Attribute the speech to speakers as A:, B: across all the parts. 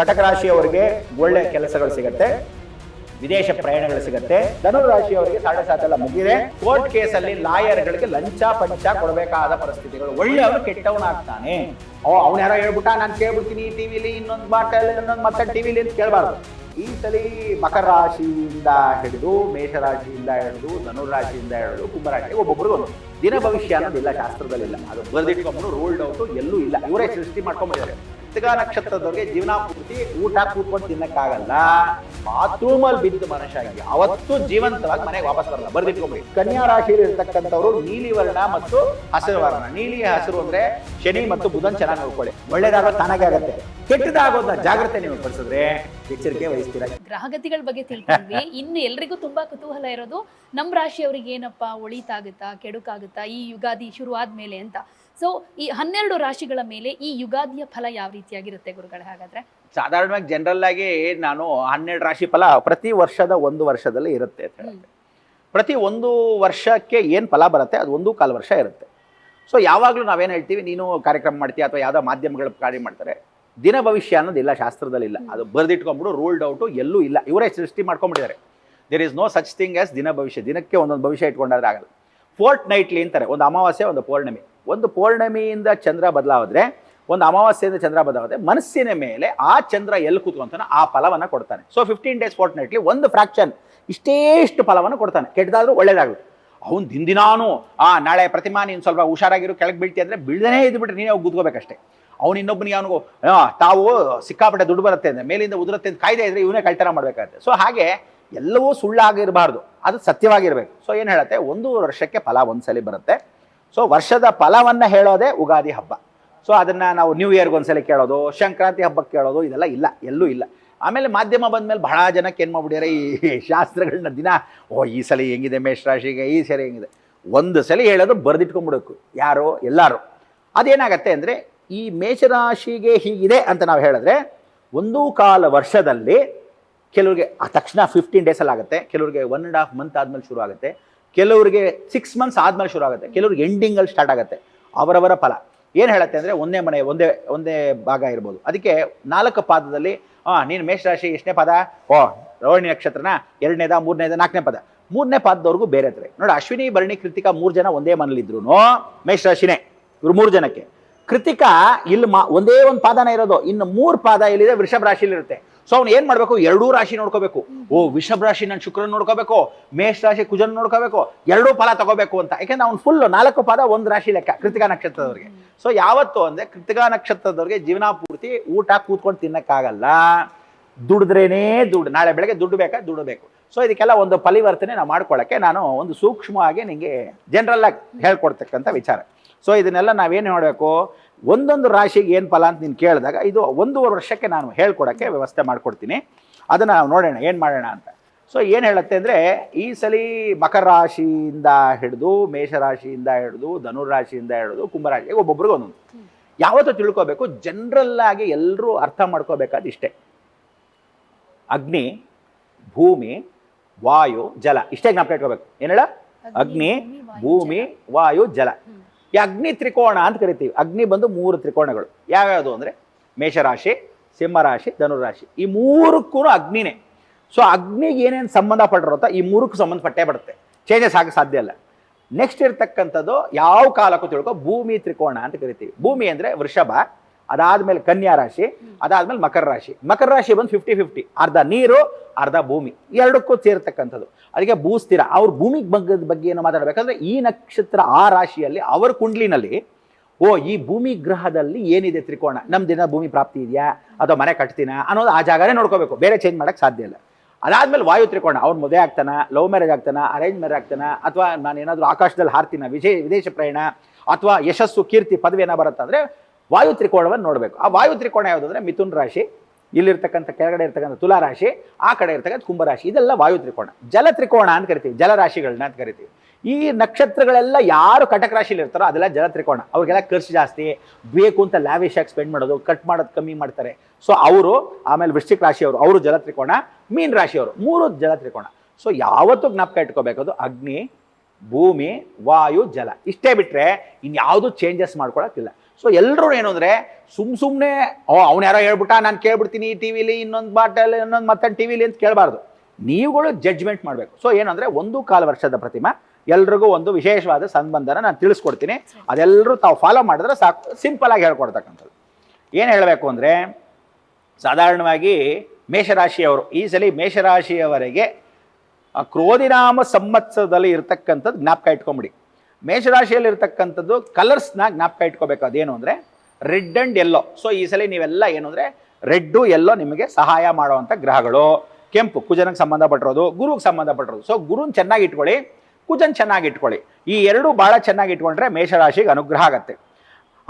A: ಕಟಕ ರಾಶಿಯವರಿಗೆ ಒಳ್ಳೆ ಕೆಲಸಗಳು ಸಿಗತ್ತೆ, ವಿದೇಶ ಪ್ರಯಾಣಗಳು ಸಿಗತ್ತೆ. ಧನುರ್ ರಾಶಿಯವರಿಗೆ ಸಾಡೆ ಸಾತೆಲ್ಲ ಮುಗಿದೆ ಕೋರ್ಟ್ ಕೇಸಲ್ಲಿ ಲಾಯರ್ಗಳಿಗೆ ಲಂಚ ಪಂಚ ಕೊಡಬೇಕಾದ ಪರಿಸ್ಥಿತಿಗಳು. ಒಳ್ಳೆಯವನು ಕೆಟ್ಟವನಾಗ್ತಾನೆ ಓ, ಅವ್ನು ಯಾರೋ ಹೇಳ್ಬಿಟ್ಟ, ನಾನು ಕೇಳ್ಬಿಡ್ತೀನಿ ಟಿವಿಲಿ ಇನ್ನೊಂದು ಬಾಟಲ್ ಇನ್ನೊಂದು ಮತ್ತೆ ಟಿವಿಲಿ ಅಂತ ಕೇಳಬಾರ್ದು. ಈ ಸಲ ಮಕರ ರಾಶಿಯಿಂದ ಹಿಡಿದು ಮೇಷರಾಶಿಯಿಂದ ಹಿಡಿದು, ಧನುರ್ ರಾಶಿಯಿಂದ ಹಿಡಿದು ಕುಂಭರಾಶಿ ಒಬ್ಬೊಬ್ಬರು ಒಂದು. ದಿನ ಭವಿಷ್ಯ ಅನ್ನೋದಿಲ್ಲ, ಶಾಸ್ತ್ರದಲ್ಲಿಲ್ಲ. ಅದು ಬರೆದಿಟ್ಕೊಂಡು ರೂಲ್ಡ್ ಔಟ್ ಎಲ್ಲೂ ಇಲ್ಲ. ಇವರೇ ಸೃಷ್ಟಿ ಮಾಡ್ಕೊಂಡ್ಬಿಟ್ಟಿದ್ದಾರೆ. ಕೃತಿಕಾ ನಕ್ಷತ್ರದವ್ರಿಗೆ ಜೀವನ ಪೂರ್ತಿ ಊಟ ಕೂತ್ಕೊಂಡು ತಿನ್ನಕ್ಕಾಗಲ್ಲ. ಬಾತ್ರೂಮ್ ಅಲ್ಲಿ ಬಿದ್ದು ಮನುಷ್ಯ ಅವತ್ತು ಜೀವಂತವಾಗಿ ಮನೆಗೆ ವಾಪಸ್ ಬರಲ್ಲ. ಬರ್ದಿಟ್ಕೊಂಬಿಡಿ ಕನ್ಯಾ ರಾಶಿಯಲ್ಲಿ ಇರ್ತಕ್ಕಂಥವ್ರು ನೀಲಿ ವರ್ಣ ಮತ್ತು ಹಸಿರು ವರ್ಣ. ನೀಲಿ, ಹಸಿರು ಅಂದ್ರೆ ಶನಿ ಮತ್ತು ಬುಧನ್ ಚೆನ್ನಾಗಿ ನೋಡ್ಕೊಳ್ಳಿ. ಒಳ್ಳೇದಾಗ ತಾನಾಗೆ ಆಗತ್ತೆ. ಕೆಟ್ಟದಾಗೋದ ಜಾಗ್ರತೆ ನೀವು ಪಡಿಸಿದ್ರೆ ಎಚ್ಚರಿಕೆ ವಹಿಸ್ತೀರಾ?
B: ಗ್ರಹಗತಿಗಳ ಬಗ್ಗೆ ತಿಳ್ಕೊಂಡ್ವಿ. ಇನ್ನು ಎಲ್ರಿಗೂ ತುಂಬಾ ಕುತೂಹಲ ಇರೋದು ನಮ್ಮ ರಾಶಿಯವರಿಗೆ ಏನಪ್ಪಾ, ಒಳಿತಾಗುತ್ತಾ, ಕೆಡುಕಾಗುತ್ತಾ ಈ ಯುಗಾದಿ ಶುರು ಆದ್ಮೇಲೆ ಅಂತ. ಸೊ ಈ ಹನ್ನೆರಡು ರಾಶಿಗಳ ಮೇಲೆ ಈ ಯುಗಾದಿಯ ಫಲ ಯಾವ ರೀತಿಯಾಗಿರುತ್ತೆ ಗುರುಗಳೇ? ಹಾಗಾದ್ರೆ?
A: ಸಾಧಾರಣವಾಗಿ ಜನರಲ್ ಆಗಿ ನಾನು ಹನ್ನೆರಡು ರಾಶಿ ಫಲ ಪ್ರತಿ ವರ್ಷದ ಒಂದು ವರ್ಷದಲ್ಲಿ ಇರುತ್ತೆ ಅಂತ ಹೇಳುತ್ತೆ. ಪ್ರತಿ ಒಂದು ವರ್ಷಕ್ಕೆ ಏನು ಫಲ ಬರುತ್ತೆ? ಅದು ಒಂದು ಕಾಲು ವರ್ಷ ಇರುತ್ತೆ. ಸೊ ಯಾವಾಗಲೂ ನಾವೇನು ಹೇಳ್ತೀವಿ? ನೀನು ಕಾರ್ಯಕ್ರಮ ಮಾಡ್ತೀಯ ಅಥವಾ ಯಾವುದೋ ಮಾಧ್ಯಮಗಳ ಕಾರ್ಯ ಮಾಡ್ತಾರೆ. ದಿನ ಭವಿಷ್ಯ ಅನ್ನೋದಿಲ್ಲ ಶಾಸ್ತ್ರದಲ್ಲಿ ಇಲ್ಲ. ಅದು ಬರೆದಿಟ್ಕೊಂಡ್ಬಿಡು ರೂಲ್ಡ್ ಔಟು ಎಲ್ಲೂ ಇಲ್ಲ. ಇವರೇ ಸೃಷ್ಟಿ ಮಾಡ್ಕೊಂಡ್ಬಿಟ್ಟಿದ್ದಾರೆ. There is no such thing as ದಿನ ಭವಿಷ್ಯ. ದಿನಕ್ಕೆ ಒಂದೊಂದು ಭವಿಷ್ಯ ಇಟ್ಕೊಂಡಾದ್ರೆ ಆಗಲ್ಲ. ಫೋರ್ಟ್ ನೈಟ್ಲಿ ಅಂತಾರೆ. ಒಂದು ಅಮಾವಾಸ್ಯೆ ಒಂದು ಪೌರ್ಣಮಿ. ಒಂದು ಪೌರ್ಣಮಿಯಿಂದ ಚಂದ್ರ ಬದಲಾದ್ರೆ, ಒಂದು ಅಮಾವಾಸ್ಯೆಯಿಂದ ಚಂದ್ರ ಬದಲಾದ್ರೆ, ಮನಸ್ಸಿನ ಮೇಲೆ ಆ ಚಂದ್ರ ಎಲ್ಲಿ ಕೂತ್ಕೊಂತಾನೆ ಆ ಫಲವನ್ನು ಕೊಡ್ತಾನೆ. ಸೊ ಫಿಫ್ಟೀನ್ ಡೇಸ್ ಫೋರ್ಟ್ನೈಟ್ಲಿ ಒಂದು ಫ್ರಾಕ್ಷನ್ ಇಷ್ಟೇ ಇಷ್ಟು ಫಲವನ್ನು ಕೊಡ್ತಾನೆ. ಕೆಟ್ಟದಾದ್ರೂ ಒಳ್ಳೇದಾಗುತ್ತೆ ಅವ್ನು ದಿನದಿನಾನು, ಆ, ನಾಳೆ ಪ್ರತಿಮಾ ನೀನು ಸ್ವಲ್ಪ ಹುಷಾರಾಗಿರೋ, ಕೆಳಗೆ ಬೀಳ್ತಿ ಅಂದರೆ ಬೀಳ್ದೇ ಇದ್ಬಿಟ್ರೆ ನೀನೇ ಹೋಗಿ ಗುದ್ಕೋಬೇಕಷ್ಟೇ ಅವ್ನು ಇನ್ನೊಬ್ಬನಿಗೆ ಅವನಿಗೂ ತಾವು ಸಿಕ್ಕಾಪಟ್ಟೆ ದುಡ್ಡು ಬರುತ್ತೆ ಅಂದರೆ ಮೇಲಿಂದ ಉದುರುತ್ತೆ ಅಂತ ಕಾಯ್ದೆ ಇದ್ರೆ ಇವನೇ ಕಳ್ತನ ಮಾಡಬೇಕಾಗುತ್ತೆ. ಸೊ ಹಾಗೆ ಎಲ್ಲವೂ ಸುಳ್ಳಾಗಿರಬಾರ್ದು. ಅದು ಸತ್ಯವಾಗಿರಬೇಕು. ಸೊ ಏನು ಹೇಳುತ್ತೆ? ಒಂದು ವರ್ಷಕ್ಕೆ ಫಲ ಒಂದು ಸಲ ಬರುತ್ತೆ. ಸೊ ವರ್ಷದ ಫಲವನ್ನು ಹೇಳೋದೇ ಉಗಾದಿ ಹಬ್ಬ. ಸೊ ಅದನ್ನು ನಾವು ನ್ಯೂ ಇಯರ್ಗೆ ಒಂದ್ಸಲ ಕೇಳೋದು, ಸಂಕ್ರಾಂತಿ ಹಬ್ಬಕ್ಕೆ ಕೇಳೋದು, ಇದೆಲ್ಲ ಇಲ್ಲ, ಎಲ್ಲೂ ಇಲ್ಲ. ಆಮೇಲೆ ಮಾಧ್ಯಮ ಬಂದಮೇಲೆ ಬಹಳ ಜನಕ್ಕೆ ಏನು ಮಾಡ್ಬಿಡ್ಯಾರೆ ಈ ಶಾಸ್ತ್ರಗಳನ್ನ ದಿನ, ಓ, ಈ ಸಲ ಹೆಂಗಿದೆ ಮೇಷರಾಶಿಗೆ ಈ ಸರಿ ಹೆಂಗಿದೆ. ಒಂದು ಸಲ ಹೇಳೋದು ಬರೆದಿಟ್ಕೊಂಡ್ಬಿಡಬೇಕು ಯಾರೋ, ಎಲ್ಲರೂ. ಅದೇನಾಗತ್ತೆ ಅಂದರೆ, ಈ ಮೇಷರಾಶಿಗೆ ಹೀಗಿದೆ ಅಂತ ನಾವು ಹೇಳಿದ್ರೆ, ಒಂದು ಕಾಲ ವರ್ಷದಲ್ಲಿ ಕೆಲವ್ರಿಗೆ, ಆ ತಕ್ಷಣ ಫಿಫ್ಟೀನ್ ಡೇಸಲ್ಲಿ ಆಗುತ್ತೆ ಕೆಲವರಿಗೆ ಒನ್ ಆ್ಯಂಡ್ ಹಾಫ್ ಮಂತ್ ಆದಮೇಲೆ ಶುರು ಆಗುತ್ತೆ ಕೆಲವರಿಗೆ ಸಿಕ್ಸ್ ಮಂತ್ಸ್ ಆದಮೇಲೆ ಶುರು ಆಗುತ್ತೆ. ಕೆಲವ್ರಿಗೆ ಎಂಡಿಂಗಲ್ಲಿ ಸ್ಟಾರ್ಟ್ ಆಗುತ್ತೆ. ಅವರವರ ಫಲ. ಏನು ಹೇಳುತ್ತೆ ಅಂದರೆ ಒಂದೇ ಮನೆ, ಒಂದೇ ಒಂದೇ ಭಾಗ ಇರ್ಬೋದು. ಅದಕ್ಕೆ ನಾಲ್ಕು ಪಾದದಲ್ಲಿ ಹಾಂ ನೀನು ಮೇಷರಾಶಿ ಎಷ್ಟನೇ ಪದ? ಓ, ರೋಹಿಣಿ ನಕ್ಷತ್ರನ ಎರಡನೇದ, ಮೂರನೇದ, ನಾಲ್ಕನೇ ಪದ. ಮೂರನೇ ಪಾದದವ್ರಿಗೂ ಬೇರೆ ಹತ್ರ ನೋಡಿ, ಅಶ್ವಿನಿ, ಭರಣಿ, ಕೃತಿಕಾ ಮೂರು ಜನ ಒಂದೇ ಮನೇಲಿದ್ರು ಮೇಷರಾಶಿನೇ. ಇವ್ರು ಮೂರು ಜನಕ್ಕೆ. ಕೃತಿಕಾ ಇಲ್ಲಿ ಮಾ, ಒಂದೇ ಒಂದು ಪಾದನ ಇರೋದು. ಇನ್ನು ಮೂರು ಪಾದ ಎಲ್ಲಿದೆ? ವೃಷಭ ರಾಶಿಲಿ ಇರುತ್ತೆ ಸೊ ಅವ್ನು ಏನು ಮಾಡಬೇಕು? ಎರಡೂ ರಾಶಿ ನೋಡ್ಕೋಬೇಕು. ಓ, ವೃಷಭ ರಾಶಿ ನಾನು ಶುಕ್ರನ್ ನೋಡ್ಕೋಬೇಕು, ಮೇಷ ರಾಶಿ ಕುಜನ್ ನೋಡ್ಕೋಬೇಕು, ಎರಡೂ ಫಲ ತಗೋಬೇಕು ಅಂತ. ಯಾಕೆಂದ್ರೆ ಅವ್ನು ಫುಲ್ ನಾಲ್ಕು ಪದ ಒಂದು ರಾಶಿ ಲೆಕ್ಕ, ಕೃತಿಕಾ ನಕ್ಷತ್ರದವ್ರಿಗೆ. ಸೊ ಯಾವತ್ತು ಅಂದ್ರೆ ಕೃತಿಕಾ ನಕ್ಷತ್ರದವ್ರಿಗೆ ಜೀವನ ಪೂರ್ತಿ ಊಟ ಕೂತ್ಕೊಂಡು ತಿನ್ನಕ್ಕಾಗಲ್ಲ. ದುಡಿದ್ರೇನೇ ದುಡ್ಡು ನಾಳೆ ಬೆಳಗ್ಗೆ ದುಡ್ಡು ಬೇಕಾ? ದುಡ್ಡು ಬೇಕು. ಸೊ ಇದಕ್ಕೆಲ್ಲ ಒಂದು ಪರಿವರ್ತನೆ ನಾವು ಮಾಡ್ಕೊಳ್ಳೋಕ್ಕೆ ನಾನು ಒಂದು ಸೂಕ್ಷ್ಮವಾಗಿ ನಿಮಗೆ ಜನರಲ್ ಹೇಳ್ಕೊಡ್ತಕ್ಕಂಥ ವಿಚಾರ. ಸೊ ಇದನ್ನೆಲ್ಲ ನಾವೇನು ಮಾಡಬೇಕು ಒಂದೊಂದು ರಾಶಿಗೆ ಏನು ಫಲ ಅಂತ ನೀನು ಕೇಳಿದಾಗ ಇದು ಒಂದೂವರೆ ವರ್ಷಕ್ಕೆ ನಾನು ಹೇಳ್ಕೊಡೋಕ್ಕೆ ವ್ಯವಸ್ಥೆ ಮಾಡಿಕೊಡ್ತೀನಿ. ಅದನ್ನು ನಾವು ನೋಡೋಣ ಏನು ಮಾಡೋಣ ಅಂತ. ಸೊ ಏನು ಹೇಳುತ್ತೆ ಅಂದರೆ ಈ ಸಲ ಮಕರ ರಾಶಿಯಿಂದ ಹಿಡಿದು ಮೇಷರಾಶಿಯಿಂದ ಹಿಡಿದು ಧನುರಾಶಿಯಿಂದ ಹಿಡಿದು ಕುಂಭರಾಶಿ ಒಬ್ಬೊಬ್ರಿಗೆ ಒಂದೊಂದು. ಯಾವತ್ತೂ ತಿಳ್ಕೋಬೇಕು ಜನರಲ್ ಆಗಿ ಎಲ್ಲರೂ ಅರ್ಥ ಮಾಡ್ಕೋಬೇಕಾದ ಇಷ್ಟೇ. ಅಗ್ನಿ ಭೂಮಿ ವಾಯು ಜಲ. ಇಷ್ಟೇ ಜ್ಞಾಪಕ ಇಟ್ಕೋಬೇಕು. ಏನು ಹೇಳ? ಅಗ್ನಿ ಭೂಮಿ ವಾಯು ಜಲ. ಈ ಅಗ್ನಿ ತ್ರಿಕೋಣ ಅಂತ ಕರಿತೀವಿ. ಅಗ್ನಿ ಬಂದು ಮೂರು ತ್ರಿಕೋಣಗಳು. ಯಾವ್ಯಾವುದು ಅಂದರೆ ಮೇಷರಾಶಿ, ಸಿಂಹರಾಶಿ, ಧನುರಾಶಿ. ಈ ಮೂರಕ್ಕೂ ಅಗ್ನಿನೇ. ಸೊ ಅಗ್ನಿಗೆ ಏನೇನು ಸಂಬಂಧಪಟ್ಟಿರುತ್ತೋ ಈ ಮೂರಕ್ಕೂ ಸಂಬಂಧಪಟ್ಟೇ ಬರುತ್ತೆ. ಚೇಂಜಸ್ ಆಗಕ್ಕೆ ಸಾಧ್ಯ ಇಲ್ಲ. ನೆಕ್ಸ್ಟ್ ಇರ್ತಕ್ಕಂಥದ್ದು ಯಾವ ಕಾಲಕ್ಕೂ ತಿಳ್ಕೊ ಭೂಮಿ ತ್ರಿಕೋಣ ಅಂತ ಕರಿತೀವಿ. ಭೂಮಿ ಅಂದರೆ ವೃಷಭ, ಅದಾದಮೇಲೆ ಕನ್ಯಾ ರಾಶಿ, ಅದಾದಮೇಲೆ ಮಕರ ರಾಶಿ. ಮಕರ ರಾಶಿ ಬಂದು ಫಿಫ್ಟಿ ಫಿಫ್ಟಿ ಅರ್ಧ ನೀರು, ಅರ್ಧ ಭೂಮಿ. ಎರಡಕ್ಕೂ ಸೇರ್ತಕ್ಕಂಥದ್ದು. ಅದಕ್ಕೆ ಭೂಸ್ಥಿರ ಅವ್ರ ಭೂಮಿ ಬಗ್ಗದ ಬಗ್ಗೆ ಏನು ಮಾತಾಡಬೇಕಂದ್ರೆ ಈ ನಕ್ಷತ್ರ, ಆ ರಾಶಿಯಲ್ಲಿ ಅವರ ಕುಂಡ್ಲಿನಲ್ಲಿ, ಓ, ಈ ಭೂಮಿ ಗ್ರಹದಲ್ಲಿ ಏನಿದೆ ತ್ರಿಕೋಣ ನಮ್ಮ ದಿನ ಭೂಮಿ ಪ್ರಾಪ್ತಿ ಇದೆಯಾ? ಅಥವಾ ಮನೆ ಕಟ್ತೀನ? ಅನ್ನೋದು ಆ ಜಾಗನೇ ನೋಡ್ಕೋಬೇಕು. ಬೇರೆ ಚೇಂಜ್ ಮಾಡೋಕೆ ಸಾಧ್ಯ ಇಲ್ಲ. ಅದಾದ್ಮೇಲೆ ವಾಯು ತ್ರಿಕೋಣ ಅವ್ನು ಮದುವೆ ಆಗ್ತಾನ? ಲವ್ ಮ್ಯಾರೇಜ್ ಆಗ್ತಾನ? ಅರೇಂಜ್ ಮ್ಯಾರೇಜ್ ಆಗ್ತಾನ? ಅಥವಾ ನಾನು ಏನಾದರೂ ಆಕಾಶದಲ್ಲಿ ಹಾರ್ತೀನ? ವಿಜಯ ವಿದೇಶ ಪ್ರಯಾಣ? ಅಥವಾ ಯಶಸ್ಸು, ಕೀರ್ತಿ ಪದವಿ ಏನೋ ಬರುತ್ತಂದ್ರೆ ವಾಯು ತ್ರಿಕೋಣವನ್ನು ನೋಡಬೇಕು. ಆ ವಾಯು ತ್ರಿಕೋಣ ಯಾವುದು ಅಂದರೆ ಮಿಥುನ್ ರಾಶಿ. ಇಲ್ಲಿರ್ತಕ್ಕಂಥ ಕೆಳಗಡೆ ಇರ್ತಕ್ಕಂಥ ತುಲಾ ರಾಶಿ, ಆ ಕಡೆ ಇರ್ತಕ್ಕಂಥ ಕುಂಭರಾಶಿ ಇದೆಲ್ಲ ವಾಯು ತ್ರಿಕೋಣ. ಜಲ ತ್ರಿಕೋಣ ಅಂತ ಕರಿತೀವಿ ಜಲರಾಶಿಗಳನ್ನ ಅಂತ ಕರಿತೀವಿ. ಈ ನಕ್ಷತ್ರಗಳೆಲ್ಲ ಯಾರು ಕಟಕ ರಾಶಿಲಿ ಇರ್ತಾರೋ ಅದೆಲ್ಲ ಜಲ ತ್ರಿಕೋಣ. ಅವ್ರಿಗೆಲ್ಲ ಖರ್ಚು ಜಾಸ್ತಿ, ಬೇಕು ಅಂತ ಲ್ಯಾವಿಶ್ ಆಗಿ ಸ್ಪೆಂಡ್ ಮಾಡೋದು, ಕಟ್ ಮಾಡೋದು ಕಮ್ಮಿ ಮಾಡ್ತಾರೆ. ಸೊ ಅವರು, ಆಮೇಲೆ ವೃಶ್ಚಿಕ ರಾಶಿಯವರು, ಅವರು ಜಲ ತ್ರಿಕೋಣ, ಮೀನ್ ರಾಶಿಯವರು, ಮೂರು ಜಲ ತ್ರಿಕೋಣ. ಸೊ ಯಾವತ್ತೂ ಜ್ಞಾಪಕ ಇಟ್ಕೋಬೇಕದು ಅಗ್ನಿ, ಭೂಮಿ, ವಾಯು, ಜಲ. ಇಷ್ಟೇ ಬಿಟ್ಟರೆ ಇನ್ಯಾವುದು ಚೇಂಜಸ್ ಮಾಡ್ಕೊಳಕ್ಕಿಲ್ಲ. ಸೊ ಎಲ್ಲರೂ ಏನು ಅಂದರೆ ಸುಮ್ ಸುಮ್ಮನೆ ಓ, ಅವ್ನು ಯಾರೋ ಹೇಳ್ಬಿಟ್ಟ, ನಾನು ಕೇಳ್ಬಿಡ್ತೀನಿ, ಟಿ ವಿಲಿ ಇನ್ನೊಂದು ಬಾಟಲ್, ಇನ್ನೊಂದು ಮತ್ತೆ ಟಿ ವಿಲಿ ಅಂತ ಕೇಳಬಾರ್ದು. ನೀವುಗಳು ಜಡ್ಜ್ಮೆಂಟ್ ಮಾಡಬೇಕು. ಸೊ ಏನಂದರೆ ಒಂದು ಕಾಲು ವರ್ಷದ ಪ್ರತಿಮೆ, ಎಲ್ರಿಗೂ ಒಂದು ವಿಶೇಷವಾದ ಸಂಬಂಧನ ನಾನು ತಿಳಿಸ್ಕೊಡ್ತೀನಿ. ಅದೆಲ್ಲರೂ ತಾವು ಫಾಲೋ ಮಾಡಿದ್ರೆ ಸಾಕು. ಸಿಂಪಲ್ ಆಗಿ ಹೇಳ್ಕೊಡ್ತಕ್ಕಂಥದ್ದು. ಏನು ಹೇಳಬೇಕು ಅಂದರೆ, ಸಾಧಾರಣವಾಗಿ ಮೇಷರಾಶಿಯವರು, ಈ ಸಲ ಮೇಷರಾಶಿಯವರೆಗೆ ಕ್ರೋಧಿನಾಮ ಸಂವತ್ಸರದಲ್ಲಿ ಇರತಕ್ಕಂಥದ್ದು ಜ್ಞಾಪಕ ಇಟ್ಕೊಂಬಿಡಿ. ಮೇಷರಾಶಿಯಲ್ಲಿ ಇರ್ತಕ್ಕಂಥದ್ದು ಕಲರ್ಸ್ನ ಜ್ಞಾಪಕ ಇಟ್ಕೋಬೇಕು. ಅದೇನು ಅಂದರೆ ರೆಡ್ ಆ್ಯಂಡ್ ಎಲ್ಲೋ ಸೊ ಈ ಸಲ ನೀವೆಲ್ಲ ಏನು ಅಂದರೆ ರೆಡ್ಡು ಎಲ್ಲೋ ನಿಮಗೆ ಸಹಾಯ ಮಾಡುವಂಥ ಗ್ರಹಗಳು. ಕೆಂಪು ಕುಜನಿಗೆ ಸಂಬಂಧಪಟ್ಟಿರೋದು ಗುರುಗೆ ಸಂಬಂಧಪಟ್ಟಿರೋದು. ಸೊ ಗುರುನ್ ಚೆನ್ನಾಗಿ ಇಟ್ಕೊಳ್ಳಿ, ಕುಜನ್ ಚೆನ್ನಾಗಿ ಇಟ್ಕೊಳ್ಳಿ. ಈ ಎರಡು ಭಾಳ ಚೆನ್ನಾಗಿ ಇಟ್ಕೊಂಡ್ರೆ ಮೇಷರಾಶಿಗೆ ಅನುಗ್ರಹ ಆಗುತ್ತೆ.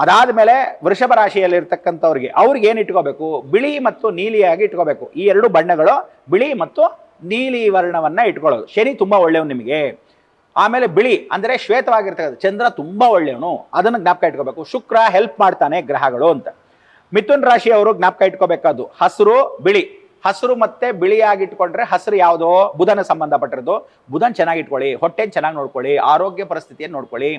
A: ಅದಾದ ಮೇಲೆ ವೃಷಭ ರಾಶಿಯಲ್ಲಿ ಇರ್ತಕ್ಕಂಥವ್ರಿಗೆ ಅವ್ರಿಗೆ ಏನು ಇಟ್ಕೋಬೇಕು? ಬಿಳಿ ಮತ್ತು ನೀಲಿಯಾಗಿ ಇಟ್ಕೋಬೇಕು. ಈ ಎರಡು ಬಣ್ಣಗಳು ಬಿಳಿ ಮತ್ತು ನೀಲಿ ವರ್ಣವನ್ನು ಇಟ್ಕೊಳ್ಳೋದು. ಶನಿ ತುಂಬ ಒಳ್ಳೆಯವು ನಿಮಗೆ. ಆಮೇಲೆ ಬಿಳಿ ಅಂದರೆ ಶ್ವೇತವಾಗಿರ್ತಕ್ಕಂಥ ಚಂದ್ರ ತುಂಬ ಒಳ್ಳೆಯವನು. ಅದನ್ನು ಜ್ಞಾಪಕ ಇಟ್ಕೋಬೇಕು. ಶುಕ್ರ ಹೆಲ್ಪ್ ಮಾಡ್ತಾನೆ ಗ್ರಹಗಳು ಅಂತ. ಮಿಥುನ್ ರಾಶಿಯವರು ಜ್ಞಾಪಕ ಇಟ್ಕೋಬೇಕಾದ್ದು ಹಸಿರು, ಬಿಳಿ. ಹಸಿರು ಮತ್ತೆ ಬಿಳಿಯಾಗಿ ಇಟ್ಕೊಂಡ್ರೆ ಹಸಿರು ಯಾವುದೋ? ಬುಧನ ಸಂಬಂಧಪಟ್ಟಿರೋದು ಬುಧನ್ ಚೆನ್ನಾಗಿ ಇಟ್ಕೊಳ್ಳಿ ಹೊಟ್ಟೆನ ಚೆನ್ನಾಗಿ ನೋಡ್ಕೊಳ್ಳಿ, ಆರೋಗ್ಯ ಪರಿಸ್ಥಿತಿಯನ್ನು ನೋಡ್ಕೊಳ್ಳಿ.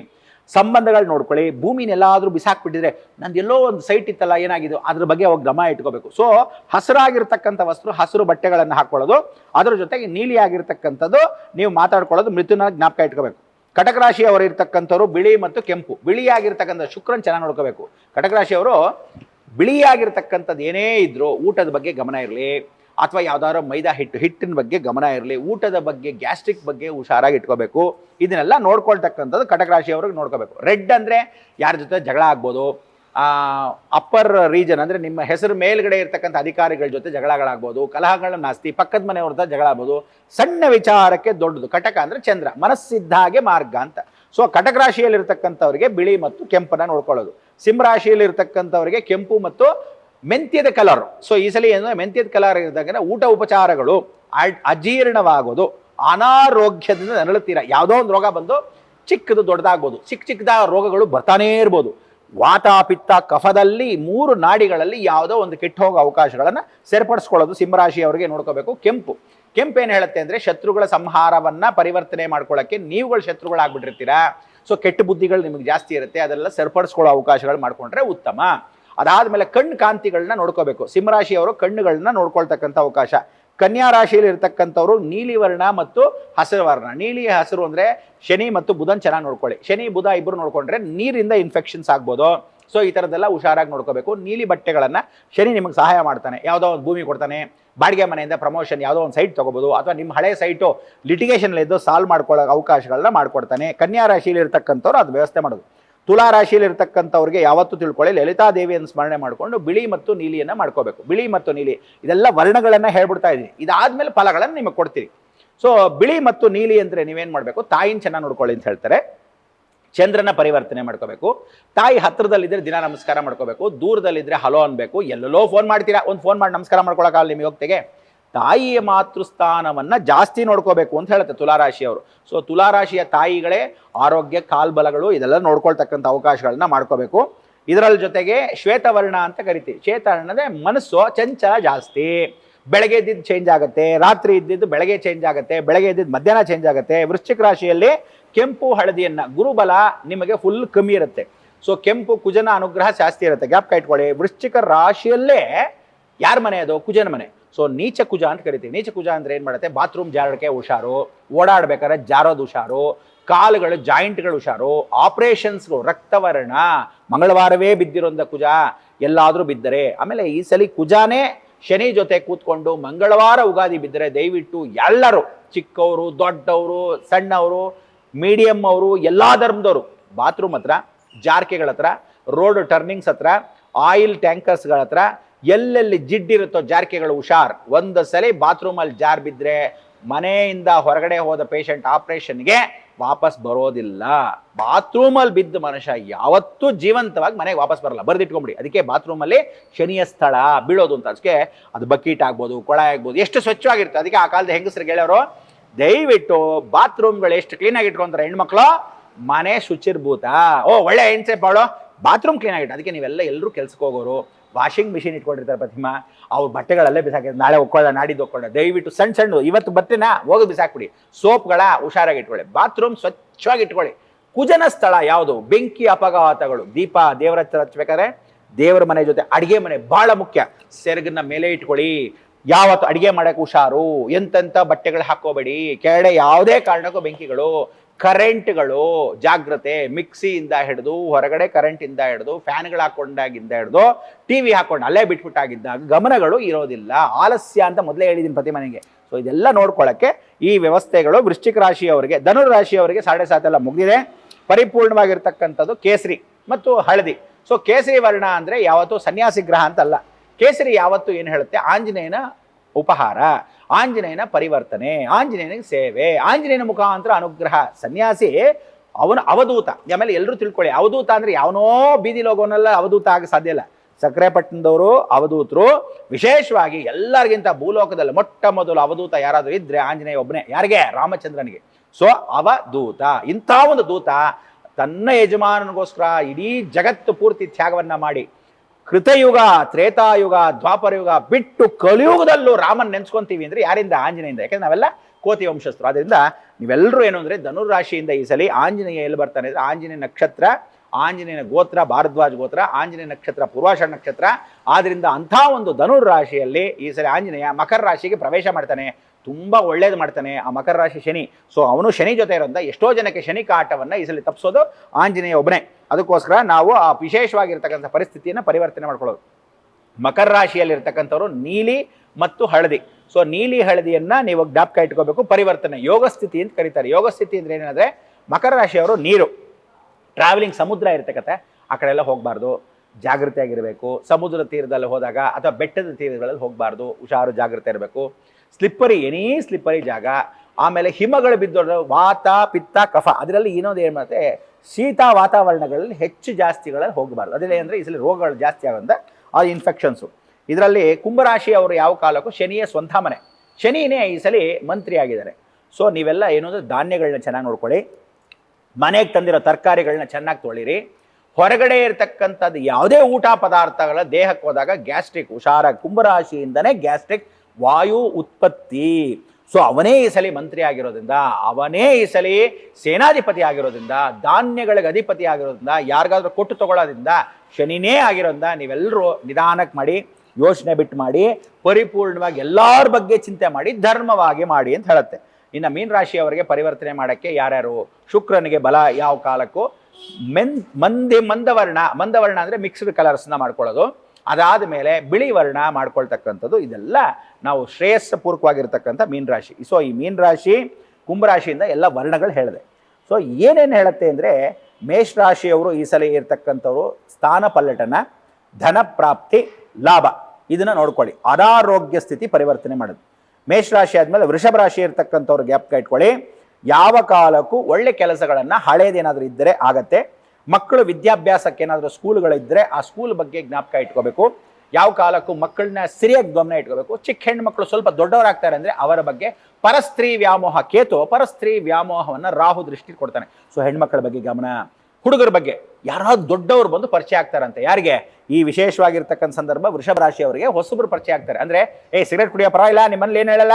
A: ಸಂಬಂಧಗಳು ನೋಡ್ಕೊಳ್ಳಿ, ಭೂಮಿನೆಲ್ಲಾದರೂ ಬಿಸಾಕ್ಬಿಟ್ಟಿದ್ರೆ ನಂದು ಎಲ್ಲೋ ಒಂದು ಸೈಟ್ ಇತ್ತಲ್ಲ ಏನಾಗಿದೆ ಅದ್ರ ಬಗ್ಗೆ ಅವಾಗ ಗಮನ ಇಟ್ಕೋಬೇಕು. ಸೊ ಹಸಿರಾಗಿರ್ತಕ್ಕಂಥ ವಸ್ತು, ಹಸಿರು ಬಟ್ಟೆಗಳನ್ನು ಹಾಕ್ಕೊಳ್ಳೋದು ಅದ್ರ ಜೊತೆಗೆ ನೀಲಿ ಆಗಿರ್ತಕ್ಕಂಥದ್ದು ನೀವು ಮಾತಾಡ್ಕೊಳ್ಳೋದು, ಮೃತ್ಯುನ ಜ್ಞಾಪಕ ಇಟ್ಕೋಬೇಕು. ಕಟಕ ರಾಶಿಯವರು ಇರ್ತಕ್ಕಂಥವ್ರು ಬಿಳಿ ಮತ್ತು ಕೆಂಪು. ಬಿಳಿಯಾಗಿರ್ತಕ್ಕಂಥ ಶುಕ್ರನ್ ಚೆನ್ನಾಗಿ ನೋಡ್ಕೋಬೇಕು. ಕಟಕ ರಾಶಿಯವರು ಬಿಳಿಯಾಗಿರ್ತಕ್ಕಂಥದ್ದು ಏನೇ ಇದ್ದರೂ ಊಟದ ಬಗ್ಗೆ ಗಮನ ಇರಲಿ. ಅಥವಾ ಯಾವ್ದಾದ್ರು ಮೈದಾ ಹಿಟ್ಟು ಹಿಟ್ಟಿನ ಬಗ್ಗೆ ಗಮನ ಇರಲಿ, ಊಟದ ಬಗ್ಗೆ, ಗ್ಯಾಸ್ಟ್ರಿಕ್ ಬಗ್ಗೆ ಹುಷಾರಾಗಿ ಇಟ್ಕೋಬೇಕು. ಇದನ್ನೆಲ್ಲ ನೋಡ್ಕೊಳ್ತಕ್ಕಂಥದ್ದು ಕಟಕ ರಾಶಿಯವ್ರಿಗೆ ನೋಡ್ಕೋಬೇಕು. ರೆಡ್ ಅಂದರೆ ಯಾರ ಜೊತೆ ಜಗಳ ಆಗ್ಬೋದು ಅಪ್ಪರ್ ರೀಜನ್ ಅಂದರೆ ನಿಮ್ಮ ಹೆಸರು ಮೇಲ್ಗಡೆ ಇರ್ತಕ್ಕಂಥ ಅಧಿಕಾರಿಗಳ ಜೊತೆ ಜಗಳಗಳಾಗ್ಬೋದು, ಕಲಹಗಳ ನಾಸ್ತಿ, ಪಕ್ಕದ ಮನೆಯವ್ರ ಜೊತೆ ಜಗಳ ಆಗ್ಬೋದು ಸಣ್ಣ ವಿಚಾರಕ್ಕೆ ದೊಡ್ಡದು. ಕಟಕ ಅಂದರೆ ಚಂದ್ರ, ಮನಸ್ಸಿದ್ದ ಹಾಗೆ ಮಾರ್ಗ ಅಂತ. ಸೊ, ಕಟಕ ರಾಶಿಯಲ್ಲಿರ್ತಕ್ಕಂಥವ್ರಿಗೆ ಬಿಳಿ ಮತ್ತು ಕೆಂಪನ್ನ ನೋಡ್ಕೊಳ್ಳೋದು. ಸಿಂಹರಾಶಿಯಲ್ಲಿರ್ತಕ್ಕಂಥವ್ರಿಗೆ ಕೆಂಪು ಮತ್ತು ಮೆಂತ್ಯದ ಕಲರ್. ಸೊ ಈ ಸಲ ಏನು ಮೆಂತ್ಯದ ಕಲರ್ ಇದ್ದಾಗ ಊಟ ಉಪಚಾರಗಳು ಅಜೀರ್ಣವಾಗೋದು. ಅನಾರೋಗ್ಯದಿಂದ ನರಳುತ್ತೀರ. ಯಾವುದೋ ಒಂದು ರೋಗ ಬಂದು ಚಿಕ್ಕದು ದೊಡ್ಡದಾಗ್ಬೋದು. ಚಿಕ್ಕ ಚಿಕ್ಕದ ರೋಗಗಳು ಬರ್ತಾನೇ ಇರ್ಬೋದು. ವಾತ ಪಿತ್ತ ಕಫದಲ್ಲಿ ಮೂರು ನಾಡಿಗಳಲ್ಲಿ ಯಾವುದೋ ಒಂದು ಕೆಟ್ಟ ಹೋಗೋ ಅವಕಾಶಗಳನ್ನು ಸೇರ್ಪಡಿಸ್ಕೊಳ್ಳೋದು ಸಿಂಹರಾಶಿಯವರಿಗೆ ನೋಡ್ಕೋಬೇಕು. ಕೆಂಪು. ಕೆಂಪು ಏನು ಹೇಳುತ್ತೆ ಅಂದರೆ ಶತ್ರುಗಳ ಸಂಹಾರವನ್ನ ಪರಿವರ್ತನೆ ಮಾಡ್ಕೊಳ್ಳೋಕ್ಕೆ ನೀವುಗಳು ಶತ್ರುಗಳಾಗ್ಬಿಟ್ಟಿರ್ತೀರಾ. ಸೊ ಕೆಟ್ಟ ಬುದ್ಧಿಗಳು ನಿಮಗೆ ಜಾಸ್ತಿ ಇರುತ್ತೆ. ಅದೆಲ್ಲ ಸರಿಪಡಿಸ್ಕೊಳ್ಳೋ ಅವಕಾಶಗಳು ಮಾಡಿಕೊಂಡ್ರೆ ಉತ್ತಮ. ಅದಾದ್ಮೇಲೆ ಕಣ್ಣು ಕಾಂತಿಗಳನ್ನ ನೋಡ್ಕೋಬೇಕು. ಸಿಂಹರಾಶಿಯವರು ಕಣ್ಣುಗಳನ್ನ ನೋಡ್ಕೊಳ್ತಕ್ಕಂಥ ಅವಕಾಶ. ಕನ್ಯಾ ರಾಶಿಯಲ್ಲಿ ಇರ್ತಕ್ಕಂಥವ್ರು ನೀಲಿ ವರ್ಣ ಮತ್ತು ಹಸಿರು ವರ್ಣ. ನೀಲಿ, ಹಸಿರು ಅಂದ್ರೆ ಶನಿ ಮತ್ತು ಬುಧನ್ ಚೆನ್ನಾಗಿ ನೋಡ್ಕೊಳ್ಳಿ. ಶನಿ, ಬುಧ ಇಬ್ಬರು ನೋಡ್ಕೊಂಡ್ರೆ ನೀರಿಂದ ಇನ್ಫೆಕ್ಷನ್ಸ್ ಆಗ್ಬೋದು. ಸೊ ಈ ಥರದ್ದೆಲ್ಲ ಹುಷಾರಾಗಿ ನೋಡ್ಕೋಬೇಕು. ನೀಲಿ ಬಟ್ಟೆಗಳನ್ನು ಶನಿ ನಿಮಗೆ ಸಹಾಯ ಮಾಡ್ತಾನೆ. ಯಾವುದೋ ಒಂದು ಭೂಮಿ ಕೊಡ್ತಾನೆ. ಬಾಡಿಗೆ ಮನೆಯಿಂದ ಪ್ರಮೋಷನ್ ಯಾವುದೋ ಒಂದು ಸೈಟ್ ತಗೋಬೋದು. ಅಥವಾ ನಿಮ್ಮ ಹಳೆ ಸೈಟು ಲಿಟಿಗೇಷನ್ ಇದ್ದು ಸಾಲ್ವ್ ಮಾಡ್ಕೊಳ್ಳೋ ಅವಕಾಶಗಳನ್ನ ಮಾಡ್ಕೊಡ್ತಾನೆ. ಕನ್ಯಾ ರಾಶಿಯಲ್ಲಿ ಇರ್ತಕ್ಕಂಥವ್ರು ಅದು ವ್ಯವಸ್ಥೆ ಮಾಡೋದು. ತುಲಾ ರಾಶಿಯಲ್ಲಿ ಇರ್ತಕ್ಕಂಥವ್ರಿಗೆ ಯಾವತ್ತೂ ತಿಳ್ಕೊಳ್ಳಿ. ಲಲಿತಾ ದೇವಿಯನ್ನು ಸ್ಮರಣೆ ಮಾಡಿಕೊಂಡು ಬಿಳಿ ಮತ್ತು ನೀಲಿಯನ್ನು ಮಾಡ್ಕೋಬೇಕು. ಬಿಳಿ ಮತ್ತು ನೀಲಿ, ಇದೆಲ್ಲ ವರ್ಣಗಳನ್ನು ಹೇಳ್ಬಿಡ್ತಾ ಇದ್ದೀನಿ. ಇದಾದ್ಮೇಲೆ ಫಲಗಳನ್ನು ನಿಮಗೆ ಕೊಡ್ತೀರಿ ಸೊ ಬಿಳಿ ಮತ್ತು ನೀಲಿ ಅಂದರೆ ನೀವೇನು ಮಾಡಬೇಕು? ತಾಯಿನ ಚೆನ್ನಾಗಿ ನೋಡ್ಕೊಳ್ಳಿ ಅಂತ ಹೇಳ್ತಾರೆ. ಚಂದ್ರನ ಪರಿವರ್ತನೆ ಮಾಡ್ಕೋಬೇಕು. ತಾಯಿ ಹತ್ತಿರದಲ್ಲಿದ್ದರೆ ದಿನ ನಮಸ್ಕಾರ ಮಾಡ್ಕೋಬೇಕು. ದೂರದಲ್ಲಿದ್ದರೆ ಹಲೋ ಅನ್ಬೇಕು. ಎಲ್ಲೆಲ್ಲೋ ಫೋನ್ ಮಾಡ್ತೀರಾ? ಒಂದು ಫೋನ್ ಮಾಡಿ ನಮಸ್ಕಾರ ಮಾಡ್ಕೊಳಕ್ಕಾಗಲ್ಲ ನಿಮಗೆ ಹೋಗ್ತೆಗೆ. ತಾಯಿಯ ಮಾತೃಸ್ಥಾನವನ್ನು ಜಾಸ್ತಿ ನೋಡ್ಕೋಬೇಕು ಅಂತ ಹೇಳುತ್ತೆ ತುಲಾರಾಶಿಯವರು. ಸೊ ತುಲಾರಾಶಿಯ ತಾಯಿಗಳೇ ಆರೋಗ್ಯ, ಕಾಲ್ಬಲಗಳು ಇದೆಲ್ಲ ನೋಡ್ಕೊಳ್ತಕ್ಕಂಥ ಅವಕಾಶಗಳನ್ನ ಮಾಡ್ಕೋಬೇಕು. ಇದರಲ್ಲಿ ಜೊತೆಗೆ ಶ್ವೇತವರ್ಣ ಅಂತ ಕರಿತೀವಿ. ಶ್ವೇತವರ್ಣ ಅಂದರೆ ಮನಸ್ಸು ಚಂಚಲ ಜಾಸ್ತಿ. ಬೆಳಗ್ಗೆ ಇದ್ದಿದ್ದು ಚೇಂಜ್ ಆಗುತ್ತೆ, ರಾತ್ರಿ ಇದ್ದಿದ್ದು ಬೆಳಗ್ಗೆ ಚೇಂಜ್ ಆಗುತ್ತೆ, ಬೆಳಗ್ಗೆ ಇದ್ದಿದ್ದು ಮಧ್ಯಾಹ್ನ ಚೇಂಜ್ ಆಗುತ್ತೆ. ವೃಶ್ಚಿಕ ರಾಶಿಯಲ್ಲಿ ಕೆಂಪು ಹಳದಿಯನ್ನ, ಗುರುಬಲ ನಿಮಗೆ ಫುಲ್ ಕಮ್ಮಿ ಇರುತ್ತೆ. ಸೊ ಕೆಂಪು ಕುಜನ ಅನುಗ್ರಹ ಜಾಸ್ತಿ ಇರುತ್ತೆ. ಗ್ಯಾಪ್ ಕೈಟ್ಕೊಳ್ಳಿ. ವೃಶ್ಚಿಕ ರಾಶಿಯಲ್ಲೇ ಯಾರ ಮನೆ ಅದು? ಕುಜನ ಮನೆ. ಸೊ ನೀಚ ಕುಜ ಅಂತ ಕರಿತೀವಿ. ನೀಚ ಕುಜ ಅಂದ್ರೆ ಏನು ಮಾಡುತ್ತೆ? ಬಾತ್ರೂಮ್ ಜಾರಕ್ಕೆ ಹುಷಾರು, ಓಡಾಡ್ಬೇಕಾದ್ರೆ ಜಾರೋದು ಹುಷಾರು, ಕಾಲುಗಳು ಜಾಯಿಂಟ್ಗಳು ಹುಷಾರು ಆಪರೇಷನ್ಸ್ಗಳು ರಕ್ತವರ್ಣ, ಮಂಗಳವಾರವೇ ಬಿದ್ದಿರೋಂಥ ಕುಜ ಎಲ್ಲಾದ್ರೂ ಬಿದ್ದರೆ, ಆಮೇಲೆ ಈ ಸಲ ಕುಜಾನೇ ಶನಿ ಜೊತೆ ಕೂತ್ಕೊಂಡು ಮಂಗಳವಾರ ಉಗಾದಿ ಬಿದ್ದರೆ ದಯವಿಟ್ಟು ಎಲ್ಲರೂ, ಚಿಕ್ಕವರು, ದೊಡ್ಡವರು, ಸಣ್ಣವರು ಮೀಡಿಯಂ ಅವರು, ಎಲ್ಲ ಧರ್ಮದವರು ಬಾತ್ರೂಮ್ ಹತ್ರ, ಜಾರ್ಕೆಗಳ ಹತ್ರ ರೋಡ್ ಟರ್ನಿಂಗ್ಸ್ ಹತ್ರ ಆಯಿಲ್ ಟ್ಯಾಂಕರ್ಸ್ಗಳ ಹತ್ರ ಎಲ್ಲೆಲ್ಲಿ ಜಿಡ್ಡಿರುತ್ತೋ ಜಾರ್ಕೆಗಳು ಹುಷಾರ್. ಒಂದು ಸಲ ಬಾತ್ರೂಮಲ್ಲಿ ಜಾರ್ ಬಿದ್ದರೆ ಮನೆಯಿಂದ ಹೊರಗಡೆ ಹೋದ ಪೇಷಂಟ್ ಆಪರೇಷನ್ಗೆ ವಾಪಸ್ ಬರೋದಿಲ್ಲ. ಬಾತ್ರೂಮಲ್ಲಿ ಬಿದ್ದ ಮನುಷ್ಯ ಯಾವತ್ತೂ ಜೀವಂತವಾಗಿ ಮನೆಗೆ ವಾಪಸ್ ಬರಲ್ಲ. ಬರ್ದಿಟ್ಕೊಂಬಿಡಿ. ಅದಕ್ಕೆ ಬಾತ್ರೂಮಲ್ಲಿ ಶನಿಯ ಸ್ಥಳ, ಬೀಳೋದು ಅಂತ ಅದಕ್ಕೆ ಅದು ಬಕೀಟ್ ಆಗ್ಬೋದು, ಕೊಳ ಆಗ್ಬೋದು, ಎಷ್ಟು ಸ್ವಚ್ಛವಾಗಿರುತ್ತೆ. ಅದಕ್ಕೆ ಆ ಕಾಲದ ಹೆಂಗಸರು ಹೇಳೋರು ದಯವಿಟ್ಟು ಬಾತ್ರೂಮ್ಗಳು ಎಷ್ಟು ಕ್ಲೀನಾಗಿ ಇಟ್ಕೊಂತಾರೆ ಹೆಣ್ಮಕ್ಳು? ಮನೆ ಶುಚಿರ್ಭೂತ. ಓ, ಒಳ್ಳೆ ಹೆಣ್ಸೆ ಬಾಳು ಬಾತ್ರೂಮ್ ಕ್ಲೀನ್ ಆಗಿಟ್ಟು ಅದಕ್ಕೆ ನೀವೆಲ್ಲ ಎಲ್ಲರೂ ಕೆಲ್ಸಕ್ಕೆ ಹೋಗೋರು. ವಾಷಿಂಗ್ ಮಿಷಿನ್ ಇಟ್ಕೊಂಡಿರ್ತಾರೆ ಪ್ರತಿಮಾ. ಅವ್ರ ಬಟ್ಟೆಗಳಲ್ಲೇ ಬಿಸಾಕಿದ್ರು. ನಾಳೆ ಒಕ್ಕೊಳ್ಳ ನಾಡಿದ್ದು ಒಕ್ಕೊಳ್ಳ ದಯವಿಟ್ಟು ಸಣ್ಣ ಸಣ್ಣ ಇವತ್ತು ಬಟ್ಟೆನ ಹೋಗಿ ಬಿಸಾಕ್ಬಿಡಿ. ಸೋಪ್ಗಳ ಹುಷಾರಾಗಿ ಇಟ್ಕೊಳ್ಳಿ. ಬಾತ್ರೂಮ್ ಸ್ವಚ್ಛವಾಗಿ ಇಟ್ಕೊಳ್ಳಿ. ಕುಜನ ಸ್ಥಳ ಯಾವುದು? ಬೆಂಕಿ ಅಪಘಾತಗಳು. ದೀಪ, ದೇವರ ಹಚ್ಬೇಕಾದ್ರೆ ದೇವರ ಮನೆ ಜೊತೆ ಅಡುಗೆ ಮನೆ ಬಹಳ ಮುಖ್ಯ. ಸೆರಗನ್ನ ಮೇಲೆ ಇಟ್ಕೊಳ್ಳಿ. ಯಾವತ್ತು ಅಡುಗೆ ಮಾಡೋಕ್ಕೆ ಹುಷಾರು. ಎಂತೆಂಥ ಬಟ್ಟೆಗಳು ಹಾಕೋಬೇಡಿ ಕೆಳಗಡೆ ಯಾವುದೇ ಕಾರಣಕ್ಕೂ ಬೆಂಕಿಗಳು. ಕರೆಂಟ್ಗಳು ಜಾಗ್ರತೆ ಮಿಕ್ಸಿಯಿಂದ ಹಿಡಿದು ಹೊರಗಡೆ ಕರೆಂಟಿಂದ ಹಿಡಿದು ಫ್ಯಾನ್ಗಳು ಹಾಕೊಂಡಾಗಿಂದ ಹಿಡಿದು ಟಿ ವಿ ಹಾಕೊಂಡು ಅಲ್ಲೇ ಬಿಟ್ಬಿಟ್ಟಾಗಿದ್ದಾಗ ಗಮನಗಳು ಇರೋದಿಲ್ಲ. ಆಲಸ್ಯ ಅಂತ ಮೊದಲೇ ಹೇಳಿದ್ದೀನಿ ಪ್ರತಿ ಮನೆಗೆ ಸೊ ಇದೆಲ್ಲ ನೋಡ್ಕೊಳ್ಳೋಕ್ಕೆ ಈ ವ್ಯವಸ್ಥೆಗಳು ವೃಶ್ಚಿಕ ರಾಶಿಯವರಿಗೆ, ಧನುರ್ ರಾಶಿಯವರಿಗೆ ಸಾಡೆ ಸಾತ್ ಎಲ್ಲ ಮುಗಿದಿದೆ. ಪರಿಪೂರ್ಣವಾಗಿರ್ತಕ್ಕಂಥದ್ದು ಕೇಸರಿ ಮತ್ತು ಹಳದಿ. ಸೊ ಕೇಸರಿ ವರ್ಣ ಅಂದರೆ ಯಾವತ್ತೂ ಸನ್ಯಾಸಿ ಗ್ರಹ ಅಂತಲ್ಲ. ಕೇಸರಿ ಯಾವತ್ತು ಏನು ಹೇಳುತ್ತೆ? ಆಂಜನೇಯನ ಉಪಹಾರ. ಆಂಜನೇಯನ ಪರಿವರ್ತನೆ, ಆಂಜನೇಯನಿಗೆ ಸೇವೆ, ಆಂಜನೇಯನ ಮುಖಾಂತರ ಅನುಗ್ರಹ. ಸನ್ಯಾಸಿ ಅವನು ಅವಧೂತ. ಆಮೇಲೆ ಎಲ್ಲರೂ ತಿಳ್ಕೊಳ್ಳಿ, ಅವಧೂತ ಅಂದ್ರೆ ಯಾವನೋ ಬೀದಿ ಲೋಗೋನೆಲ್ಲ ಅವಧೂತ ಆಗ ಸಾಧ್ಯ ಇಲ್ಲ. ಸಕ್ರೆಪಟ್ಟಣದವರು ಅವಧೂತರು. ವಿಶೇಷವಾಗಿ ಎಲ್ಲರಿಗಿಂತ ಭೂಲೋಕದಲ್ಲಿ ಮೊಟ್ಟ ಮೊದಲು ಅವಧೂತ ಯಾರಾದರೂ ಇದ್ರೆ ಆಂಜನೇಯ ಒಬ್ಬನೇ. ಯಾರಿಗೆ? ರಾಮಚಂದ್ರನಿಗೆ. ಸೊ, ಅವಧೂತ. ಇಂಥ ಒಂದು ದೂತ ತನ್ನ ಯಜಮಾನನಿಗೋಸ್ಕರ ಇಡೀ ಜಗತ್ತು ಪೂರ್ತಿ ತ್ಯಾಗವನ್ನ ಮಾಡಿ. ಕೃತಯುಗ, ತ್ರೇತಾಯುಗ, ದ್ವಾಪರಯುಗ ಬಿಟ್ಟು ಕಲಿಯುಗದಲ್ಲೂ ರಾಮನ್ ನೆನ್ಸ್ಕೊಂತೀವಿ ಅಂದ್ರೆ ಯಾರಿಂದ? ಆಂಜನೇಯಿಂದ. ಯಾಕಂದ್ರೆ ನಾವೆಲ್ಲ ಕೋತಿ ವಂಶಸ್ಥರು. ಅದರಿಂದ ನೀವೆಲ್ಲರೂ ಏನು ಅಂದ್ರೆ ಧನುರಾಶಿಯಿಂದ ಈ ಸಲ ಆಂಜನೇಯ ಎಲ್ಲಿ ಬರ್ತಾನೆ ಅಂದ್ರೆ ಆಂಜನೇಯ ನಕ್ಷತ್ರ ಆಂಜನೇಯನ ಗೋತ್ರ, ಭಾರದ್ವಾಜ್ ಗೋತ್ರ, ಆಂಜನೇಯ ನಕ್ಷತ್ರ, ಪೂರ್ವಾಷಾಢ ನಕ್ಷತ್ರ. ಆದ್ದರಿಂದ ಅಂಥ ಒಂದು ಧನುರ್ ರಾಶಿಯಲ್ಲಿ ಈ ಸಲ ಆಂಜನೇಯ ಮಕರ ರಾಶಿಗೆ ಪ್ರವೇಶ ಮಾಡ್ತಾನೆ. ತುಂಬಾ ಒಳ್ಳೇದು ಮಾಡ್ತಾನೆ ಆ ಮಕರ ರಾಶಿ ಶನಿ. ಸೊ ಅವನು ಶನಿ ಜೊತೆ ಇರೋದ್ರಿಂದ ಎಷ್ಟೋ ಜನಕ್ಕೆ ಶನಿ ಕಾಟವನ್ನು ಈ ಸಲ ತಪ್ಪಿಸೋದು ಆಂಜನೇಯ ಒಬ್ಬನೇ. ಅದಕ್ಕೋಸ್ಕರ ನಾವು ಆ ವಿಶೇಷವಾಗಿರ್ತಕ್ಕಂಥ ಪರಿಸ್ಥಿತಿಯನ್ನು ಪರಿವರ್ತನೆ ಮಾಡ್ಕೊಳ್ಳೋದು. ಮಕರ ರಾಶಿಯಲ್ಲಿರ್ತಕ್ಕಂಥವ್ರು ನೀಲಿ ಮತ್ತು ಹಳದಿ. ಸೊ ನೀಲಿ ಹಳದಿಯನ್ನು ನೀವು ಜ್ಞಾಪಕ ಇಟ್ಕೋಬೇಕು. ಪರಿವರ್ತನೆ. ಯೋಗ ಸ್ಥಿತಿ ಅಂತ ಕರೀತಾರೆ. ಯೋಗ ಸ್ಥಿತಿ ಅಂದರೆ ಏನಂದ್ರೆ ಮಕರ ರಾಶಿಯವರು ನೀರು. ಟ್ರಾವೆಲಿಂಗ್ ಸಮುದ್ರ ಇರ್ತಕ್ಕಂಥ ಆ ಕಡೆ ಎಲ್ಲ ಹೋಗಬಾರ್ದು. ಜಾಗೃತಿಯಾಗಿರಬೇಕು. ಸಮುದ್ರ ತೀರದಲ್ಲಿ ಹೋದಾಗ ಅಥವಾ ಬೆಟ್ಟದ ತೀರಗಳಲ್ಲಿ ಹೋಗಬಾರ್ದು. ಹುಷಾರು ಜಾಗ್ರತೆ ಇರಬೇಕು. ಸ್ಲಿಪ್ಪರಿ ಎನಿ ಸ್ಲಿಪ್ಪರಿ ಜಾಗ, ಆಮೇಲೆ ಹಿಮಗಳು ಬಿದ್ದೋದ್ರೆ ವಾತ, ಪಿತ್ತ, ಕಫ, ಅದರಲ್ಲಿ ಇನ್ನೊಂದು ಏನು ಮಾಡುತ್ತೆ? ಶೀತ ವಾತಾವರಣಗಳಲ್ಲಿ ಹೆಚ್ಚು ಜಾಸ್ತಿಗಳಲ್ಲಿ ಹೋಗಬಾರ್ದು. ಅದರಲ್ಲಿ ಅಂದರೆ ಈ ಸಲ ರೋಗಗಳು ಜಾಸ್ತಿ ಆಗುತ್ತೆ ಆ ಇನ್ಫೆಕ್ಷನ್ಸು ಇದರಲ್ಲಿ ಕುಂಭರಾಶಿ ಅವರು ಯಾವ ಕಾಲಕ್ಕೂ ಶನಿಯ ಸ್ವಂತ ಮನೆ. ಶನಿನೇ ಈ ಸಲ ಮಂತ್ರಿ ಆಗಿದ್ದಾರೆ. ಸೊ ನೀವೆಲ್ಲ ಏನು ಅಂದರೆ ಧಾನ್ಯಗಳನ್ನ ಚೆನ್ನಾಗಿ ನೋಡ್ಕೊಳ್ಳಿ. ಮನೆಗೆ ತಂದಿರೋ ತರಕಾರಿಗಳನ್ನ ಚೆನ್ನಾಗಿ ತೊಳಿರಿ. ಹೊರಗಡೆ ಇರತಕ್ಕಂಥದ್ದು ಯಾವುದೇ ಊಟ ಪದಾರ್ಥಗಳ ದೇಹಕ್ಕೆ ಹೋದಾಗ ಗ್ಯಾಸ್ಟ್ರಿಕ್, ಹುಷಾರಾಗಿ ಕುಂಭರಾಶಿಯಿಂದನೇ ಗ್ಯಾಸ್ಟ್ರಿಕ್ ವಾಯು ಉತ್ಪತ್ತಿ. ಸೊ ಅವನೇ ಈ ಸಲ ಮಂತ್ರಿ ಆಗಿರೋದ್ರಿಂದ ಅವನೇ ಈ ಸಲ ಸೇನಾಧಿಪತಿ ಆಗಿರೋದ್ರಿಂದ ಧಾನ್ಯಗಳಿಗೆ ಅಧಿಪತಿ ಆಗಿರೋದ್ರಿಂದ ಯಾರಿಗಾದ್ರೂ ಕೊಟ್ಟು ತಗೊಳ್ಳೋದ್ರಿಂದ, ಶನಿನೇ ಆಗಿರೋದ್ರಿಂದ ನೀವೆಲ್ಲರೂ ನಿಧಾನಕ್ಕೆ ಮಾಡಿ, ಯೋಚನೆ ಬಿಟ್ಟು ಮಾಡಿ, ಪರಿಪೂರ್ಣವಾಗಿ ಎಲ್ಲರ ಬಗ್ಗೆ ಚಿಂತೆ ಮಾಡಿ, ಧರ್ಮವಾಗಿ ಮಾಡಿ ಅಂತ ಹೇಳುತ್ತೆ. ಇನ್ನು ಮೀನರಾಶಿಯವರಿಗೆ ಪರಿವರ್ತನೆ ಮಾಡೋಕ್ಕೆ ಯಾರ್ಯಾರು? ಶುಕ್ರನಿಗೆ ಬಲ ಯಾವ ಕಾಲಕ್ಕೂ? ಮೆನ್, ಮಂದಿ, ಮಂದವರ್ಣ ಮಂದವರ್ಣ ಅಂದರೆ ಮಿಕ್ಸ್ಡ್ ಕಲರ್ಸ್ನ ಮಾಡ್ಕೊಳ್ಳೋದು. ಅದಾದ ಮೇಲೆ ಬಿಳಿ ವರ್ಣ ಮಾಡ್ಕೊಳ್ತಕ್ಕಂಥದ್ದು ಇದೆಲ್ಲ ನಾವು ಶ್ರೇಯಸ್ಸಪೂರ್ವಕವಾಗಿರ್ತಕ್ಕಂಥ ಮೀನ ರಾಶಿ. ಸೊ ಈ ಮೀನ ರಾಶಿ ಕುಂಭರಾಶಿಯಿಂದ ಎಲ್ಲ ವರ್ಣಗಳು ಹೇಳಿದೆ. ಸೊ ಏನೇನು ಹೇಳುತ್ತೆ ಅಂದರೆ ಮೇಷ ರಾಶಿಯವರು ಈ ಸಲ ಇರ್ತಕ್ಕಂಥವ್ರು ಸ್ಥಾನ ಪಲ್ಲಟನ ಧನ ಪ್ರಾಪ್ತಿ, ಲಾಭ. ಇದನ್ನು ನೋಡ್ಕೊಳ್ಳಿ. ಅನಾರೋಗ್ಯ ಸ್ಥಿತಿ ಪರಿವರ್ತನೆ ಮಾಡೋದು ಮೇಷ ರಾಶಿ ಆದಮೇಲೆ ವೃಷಭ ರಾಶಿ ಇರ್ತಕ್ಕಂಥವ್ರು ಗ್ಯಾಪ್ ಇಟ್ಕೊಳ್ಳಿ. ಯಾವ ಕಾಲಕ್ಕೂ ಒಳ್ಳೆ ಕೆಲಸಗಳನ್ನು ಹಳೇದೇನಾದರೂ ಇದ್ದರೆ ಆಗತ್ತೆ. ಮಕ್ಕಳು ವಿದ್ಯಾಭ್ಯಾಸಕ್ಕೆ ಏನಾದರೂ ಸ್ಕೂಲ್ಗಳಿದ್ದರೆ ಆ ಸ್ಕೂಲ್ ಬಗ್ಗೆ ಜ್ಞಾಪಕ ಇಟ್ಕೋಬೇಕು. ಯಾವ ಕಾಲಕ್ಕೂ ಮಕ್ಕಳನ್ನ ಸರಿಯಾಗಿ ಗಮನ ಇಟ್ಕೋಬೇಕು. ಚಿಕ್ಕ ಹೆಣ್ಣು ಮಕ್ಕಳು ಸ್ವಲ್ಪ ದೊಡ್ಡವರಾಗ್ತಾರೆ ಅಂದರೆ ಅವರ ಬಗ್ಗೆ ಪರಸ್ತ್ರೀ ವ್ಯಾಮೋಹ ಕೇತು ಪರಸ್ತ್ರೀ ವ್ಯಾಮೋಹವನ್ನು ರಾಹು ದೃಷ್ಟಿ ಕೊಡ್ತಾನೆ. ಸೊ ಹೆಣ್ಮಕ್ಳ ಬಗ್ಗೆ ಗಮನ, ಹುಡುಗರ ಬಗ್ಗೆ ಯಾರಾದ್ರೂ ದೊಡ್ಡವರು ಬಂದು ಪರಿಚಯ ಆಗ್ತಾರಂತೆ. ಯಾರಿಗೆ? ಈ ವಿಶೇಷವಾಗಿರ್ತಕ್ಕಂಥ ಸಂದರ್ಭ ವೃಷಭ ರಾಶಿಯವರಿಗೆ ಹೊಸಬ್ರು ಪರಿಚಯ ಆಗ್ತಾರೆ. ಅಂದರೆ, ಏ, ಸಿಗರೇಟ್ ಕುಡಿಯೋ ಪರವಾಗಿಲ್ಲ, ನಿಮ್ಮಲ್ಲಿ ಏನು ಹೇಳಲ್ಲ?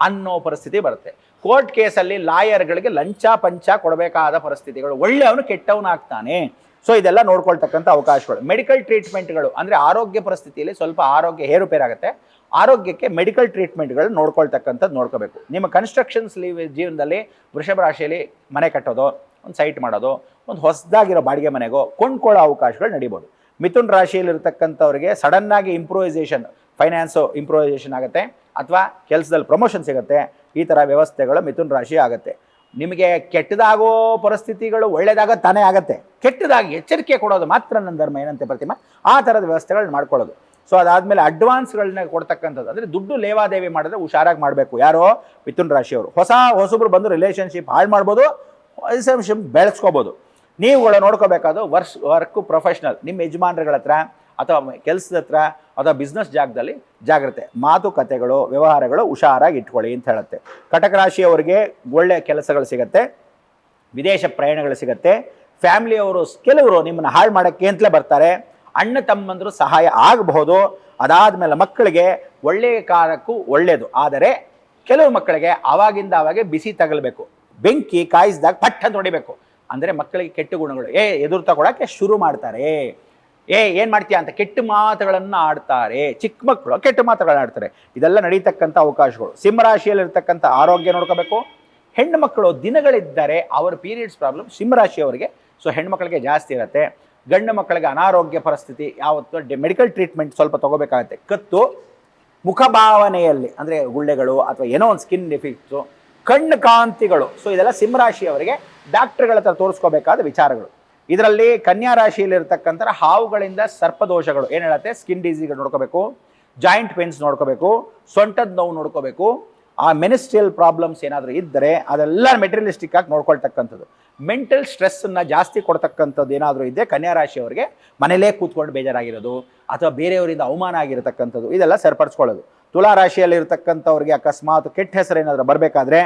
A: ಅನ್ನೋ ಪರಿಸ್ಥಿತಿ ಬರುತ್ತೆ. ಕೋರ್ಟ್ ಕೇಸಲ್ಲಿ ಲಾಯರ್ಗಳಿಗೆ ಲಂಚ ಪಂಚ ಕೊಡಬೇಕಾದ ಪರಿಸ್ಥಿತಿಗಳು. ಒಳ್ಳೆಯವನು ಕೆಟ್ಟವನಾಗ್ತಾನೆ. ಸೊ ಇದೆಲ್ಲ ನೋಡ್ಕೊಳ್ತಕ್ಕಂಥ ಅವಕಾಶಗಳು. ಮೆಡಿಕಲ್ ಟ್ರೀಟ್ಮೆಂಟ್ಗಳು ಅಂದರೆ ಆರೋಗ್ಯ ಪರಿಸ್ಥಿತಿಯಲ್ಲಿ ಸ್ವಲ್ಪ ಆರೋಗ್ಯ ಏರುಪೇರಾಗುತ್ತೆ ಆರೋಗ್ಯಕ್ಕೆ ಮೆಡಿಕಲ್ ಟ್ರೀಟ್ಮೆಂಟ್ಗಳು ನೋಡ್ಕೊಳ್ತಕ್ಕಂಥದ್ದು ನೋಡ್ಕೋಬೇಕು. ನಿಮ್ಮ ಕನ್ಸ್ಟ್ರಕ್ಷನ್ಸ್ ಲೀವ್ ಜೀವನದಲ್ಲಿ ವೃಷಭ ರಾಶಿಯಲ್ಲಿ ಮನೆ ಕಟ್ಟೋದು, ಒಂದು ಸೈಟ್ ಮಾಡೋದು, ಒಂದು ಹೊಸದಾಗಿರೋ ಬಾಡಿಗೆ ಮನೆಗೋ ಕೊಂಡ್ಕೊಳ್ಳೋ ಅವಕಾಶಗಳು ನಡೀಬೋದು. ಮಿಥುನ್ ರಾಶಿಯಲ್ಲಿರ್ತಕ್ಕಂಥವ್ರಿಗೆ ಸಡನ್ನಾಗಿ ಇಂಪ್ರೂವೈಸೇಷನ್ ಫೈನಾನ್ಸು ಇಂಪ್ರೂವೈಸೇಷನ್ ಆಗುತ್ತೆ, ಅಥವಾ ಕೆಲಸದಲ್ಲಿ ಪ್ರಮೋಷನ್ ಸಿಗುತ್ತೆ, ಈ ಥರ ವ್ಯವಸ್ಥೆಗಳು ಮಿಥುನ್ ರಾಶಿ ಆಗುತ್ತೆ. ನಿಮಗೆ ಕೆಟ್ಟದಾಗೋ ಪರಿಸ್ಥಿತಿಗಳು ಒಳ್ಳೆಯದಾಗ ತಾನೇ ಆಗತ್ತೆ. ಕೆಟ್ಟದಾಗಿ ಎಚ್ಚರಿಕೆ ಕೊಡೋದು ಮಾತ್ರ ನನ್ನ ಧರ್ಮ, ಏನಂತೆ ಪ್ರತಿಮಾ? ಆ ಥರದ ವ್ಯವಸ್ಥೆಗಳನ್ನ ಮಾಡ್ಕೊಳ್ಳೋದು. ಸೊ ಅದಾದಮೇಲೆ ಅಡ್ವಾನ್ಸ್ಗಳನ್ನ ಕೊಡ್ತಕ್ಕಂಥದ್ದು. ಅಂದರೆ ದುಡ್ಡು ಲೇವಾದೇವಿ ಮಾಡಿದ್ರೆ ಹುಷಾರಾಗಿ ಮಾಡಬೇಕು. ಯಾರೋ? ಮಿಥುನ್ ರಾಶಿಯವರು. ಹೊಸ ಹೊಸಬ್ರು ಬಂದು ರಿಲೇಷನ್ಶಿಪ್ ಹಾಳು ಮಾಡ್ಬೋದು ಬೆಳೆಸ್ಕೋಬೋದು. ನೀವುಗಳು ನೋಡ್ಕೋಬೇಕಾದ್ರು ವರ್ಸ್ ವರ್ಕು ಪ್ರೊಫೆಷ್ನಲ್ ನಿಮ್ಮ ಯಜಮಾನ್ರುಗಳ ಹತ್ರ ಅಥವಾ ಕೆಲಸದ ಹತ್ರ ಅಥವಾ ಬಿಸ್ನೆಸ್ ಜಾಗದಲ್ಲಿ ಜಾಗ್ರತೆ. ಮಾತುಕತೆಗಳು ವ್ಯವಹಾರಗಳು ಹುಷಾರಾಗಿ ಇಟ್ಕೊಳ್ಳಿ ಅಂತ ಹೇಳುತ್ತೆ. ಕಟಕ ರಾಶಿಯವರಿಗೆ ಒಳ್ಳೆಯ ಕೆಲಸಗಳು ಸಿಗತ್ತೆ. ವಿದೇಶ ಪ್ರಯಾಣಗಳು ಸಿಗತ್ತೆ. ಫ್ಯಾಮಿಲಿಯವರು ಕೆಲವರು ನಿಮ್ಮನ್ನು ಹಾಳು ಮಾಡೋಕ್ಕೆ ಅಂತಲೇ ಬರ್ತಾರೆ. ಅಣ್ಣ, ತಮ್ಮಂದರು ಸಹಾಯ ಆಗಬಹುದು. ಅದಾದಮೇಲೆ ಮಕ್ಕಳಿಗೆ ಒಳ್ಳೆಯ ಕಾಲಕ್ಕೂ ಒಳ್ಳೆಯದು ಆದರೆ ಕೆಲವು ಮಕ್ಕಳಿಗೆ ಆವಾಗಿಂದ ಆವಾಗೆ ಬಿಸಿ ತಗಲಬೇಕು. ಬೆಂಕಿ, ಕಾಯಿಸಿದಾಗ ಪಟ್ಟ ಹೊಡಿಬೇಕು. ಅಂದರೆ ಮಕ್ಕಳಿಗೆ ಕೆಟ್ಟ ಗುಣಗಳು. ಏ, ಎದುರು ತಗೊಳಕ್ಕೆ ಶುರು ಮಾಡ್ತಾರೆ. ಏ, ಏನು ಮಾಡ್ತೀಯ ಅಂತ ಕೆಟ್ಟ ಮಾತುಗಳನ್ನು ಆಡ್ತಾರೆ. ಚಿಕ್ಕ ಮಕ್ಕಳು ಕೆಟ್ಟ ಮಾತುಗಳನ್ನ ಆಡ್ತಾರೆ. ಇದೆಲ್ಲ ನಡೀತಕ್ಕಂಥ ಅವಕಾಶಗಳು. ಸಿಂಹರಾಶಿಯಲ್ಲಿರ್ತಕ್ಕಂಥ ಆರೋಗ್ಯ ನೋಡ್ಕೋಬೇಕು. ಹೆಣ್ಣು ಮಕ್ಕಳು ದಿನಗಳಿದ್ದರೆ ಅವರ ಪೀರಿಯಡ್ಸ್ ಪ್ರಾಬ್ಲಮ್ ಸಿಂಹರಾಶಿಯವರಿಗೆ ಸೊ ಮಕ್ಕಳಿಗೆ ಜಾಸ್ತಿ ಇರುತ್ತೆ. ಗಂಡು ಮಕ್ಕಳಿಗೆ ಅನಾರೋಗ್ಯ ಪರಿಸ್ಥಿತಿ ಯಾವತ್ತು ಮೆಡಿಕಲ್ ಟ್ರೀಟ್ಮೆಂಟ್ ಸ್ವಲ್ಪ ತೊಗೋಬೇಕಾಗತ್ತೆ. ಕತ್ತು ಮುಖಭಾವನೆಯಲ್ಲಿ, ಅಂದರೆ ಗುಳ್ಳೆಗಳು ಅಥವಾ ಏನೋ ಒಂದು ಸ್ಕಿನ್ ಡಿಫಿಕ್ಟ್ಸು ಕಣ್ಣು ಕಾಂತಿಗಳು. ಸೊ ಇದೆಲ್ಲ ಸಿಂಹರಾಶಿಯವರಿಗೆ ಡಾಕ್ಟ್ರ್ಗಳ ಹತ್ರ ತೋರಿಸ್ಕೋಬೇಕಾದ ವಿಚಾರಗಳು. ಇದರಲ್ಲಿ ಕನ್ಯಾ ರಾಶಿಯಲ್ಲಿರ್ತಕ್ಕಂಥ ಹಾವುಗಳಿಂದ ಸರ್ಪದೋಷಗಳು, ಏನು ಹೇಳುತ್ತೆ? ಸ್ಕಿನ್ ಡಿಸೀಸ್ ನೋಡ್ಕೋಬೇಕು ಜಾಯಿಂಟ್ ಪೇನ್ಸ್ ನೋಡ್ಕೋಬೇಕು, ಸೊಂಟದ ನೋವು ನೋಡ್ಕೋಬೇಕು, ಆ ಮೆನಿಸ್ಟ್ರಿಯಲ್ ಪ್ರಾಬ್ಲಮ್ಸ್ ಏನಾದರೂ ಇದ್ದರೆ ಅದೆಲ್ಲ ಮೆಟೀರಿಯಲಿಸ್ಟಿಕ್ ಆಗಿ ನೋಡ್ಕೊಳ್ತಕ್ಕಂಥದ್ದು. ಮೆಂಟಲ್ ಸ್ಟ್ರೆಸ್ಸನ್ನು ಜಾಸ್ತಿ ಕೊಡ್ತಕ್ಕಂಥದ್ದು ಏನಾದರೂ ಇದ್ದರೆ ಕನ್ಯಾ ರಾಶಿಯವರಿಗೆ ಮನೇಲೇ ಕೂತ್ಕೊಂಡು ಬೇಜಾರಾಗಿರೋದು, ಅಥವಾ ಬೇರೆಯವರಿಂದ ಅವಮಾನ ಆಗಿರತಕ್ಕಂಥದ್ದು, ಇದೆಲ್ಲ ಸರಿಪಡಿಸ್ಕೊಳ್ಳೋದು. ತುಲಾ ರಾಶಿಯಲ್ಲಿರ್ತಕ್ಕಂಥವ್ರಿಗೆ ಅಕಸ್ಮಾತ್ ಕೆಟ್ಟ ಹೆಸರು ಏನಾದರೂ ಬರಬೇಕಾದ್ರೆ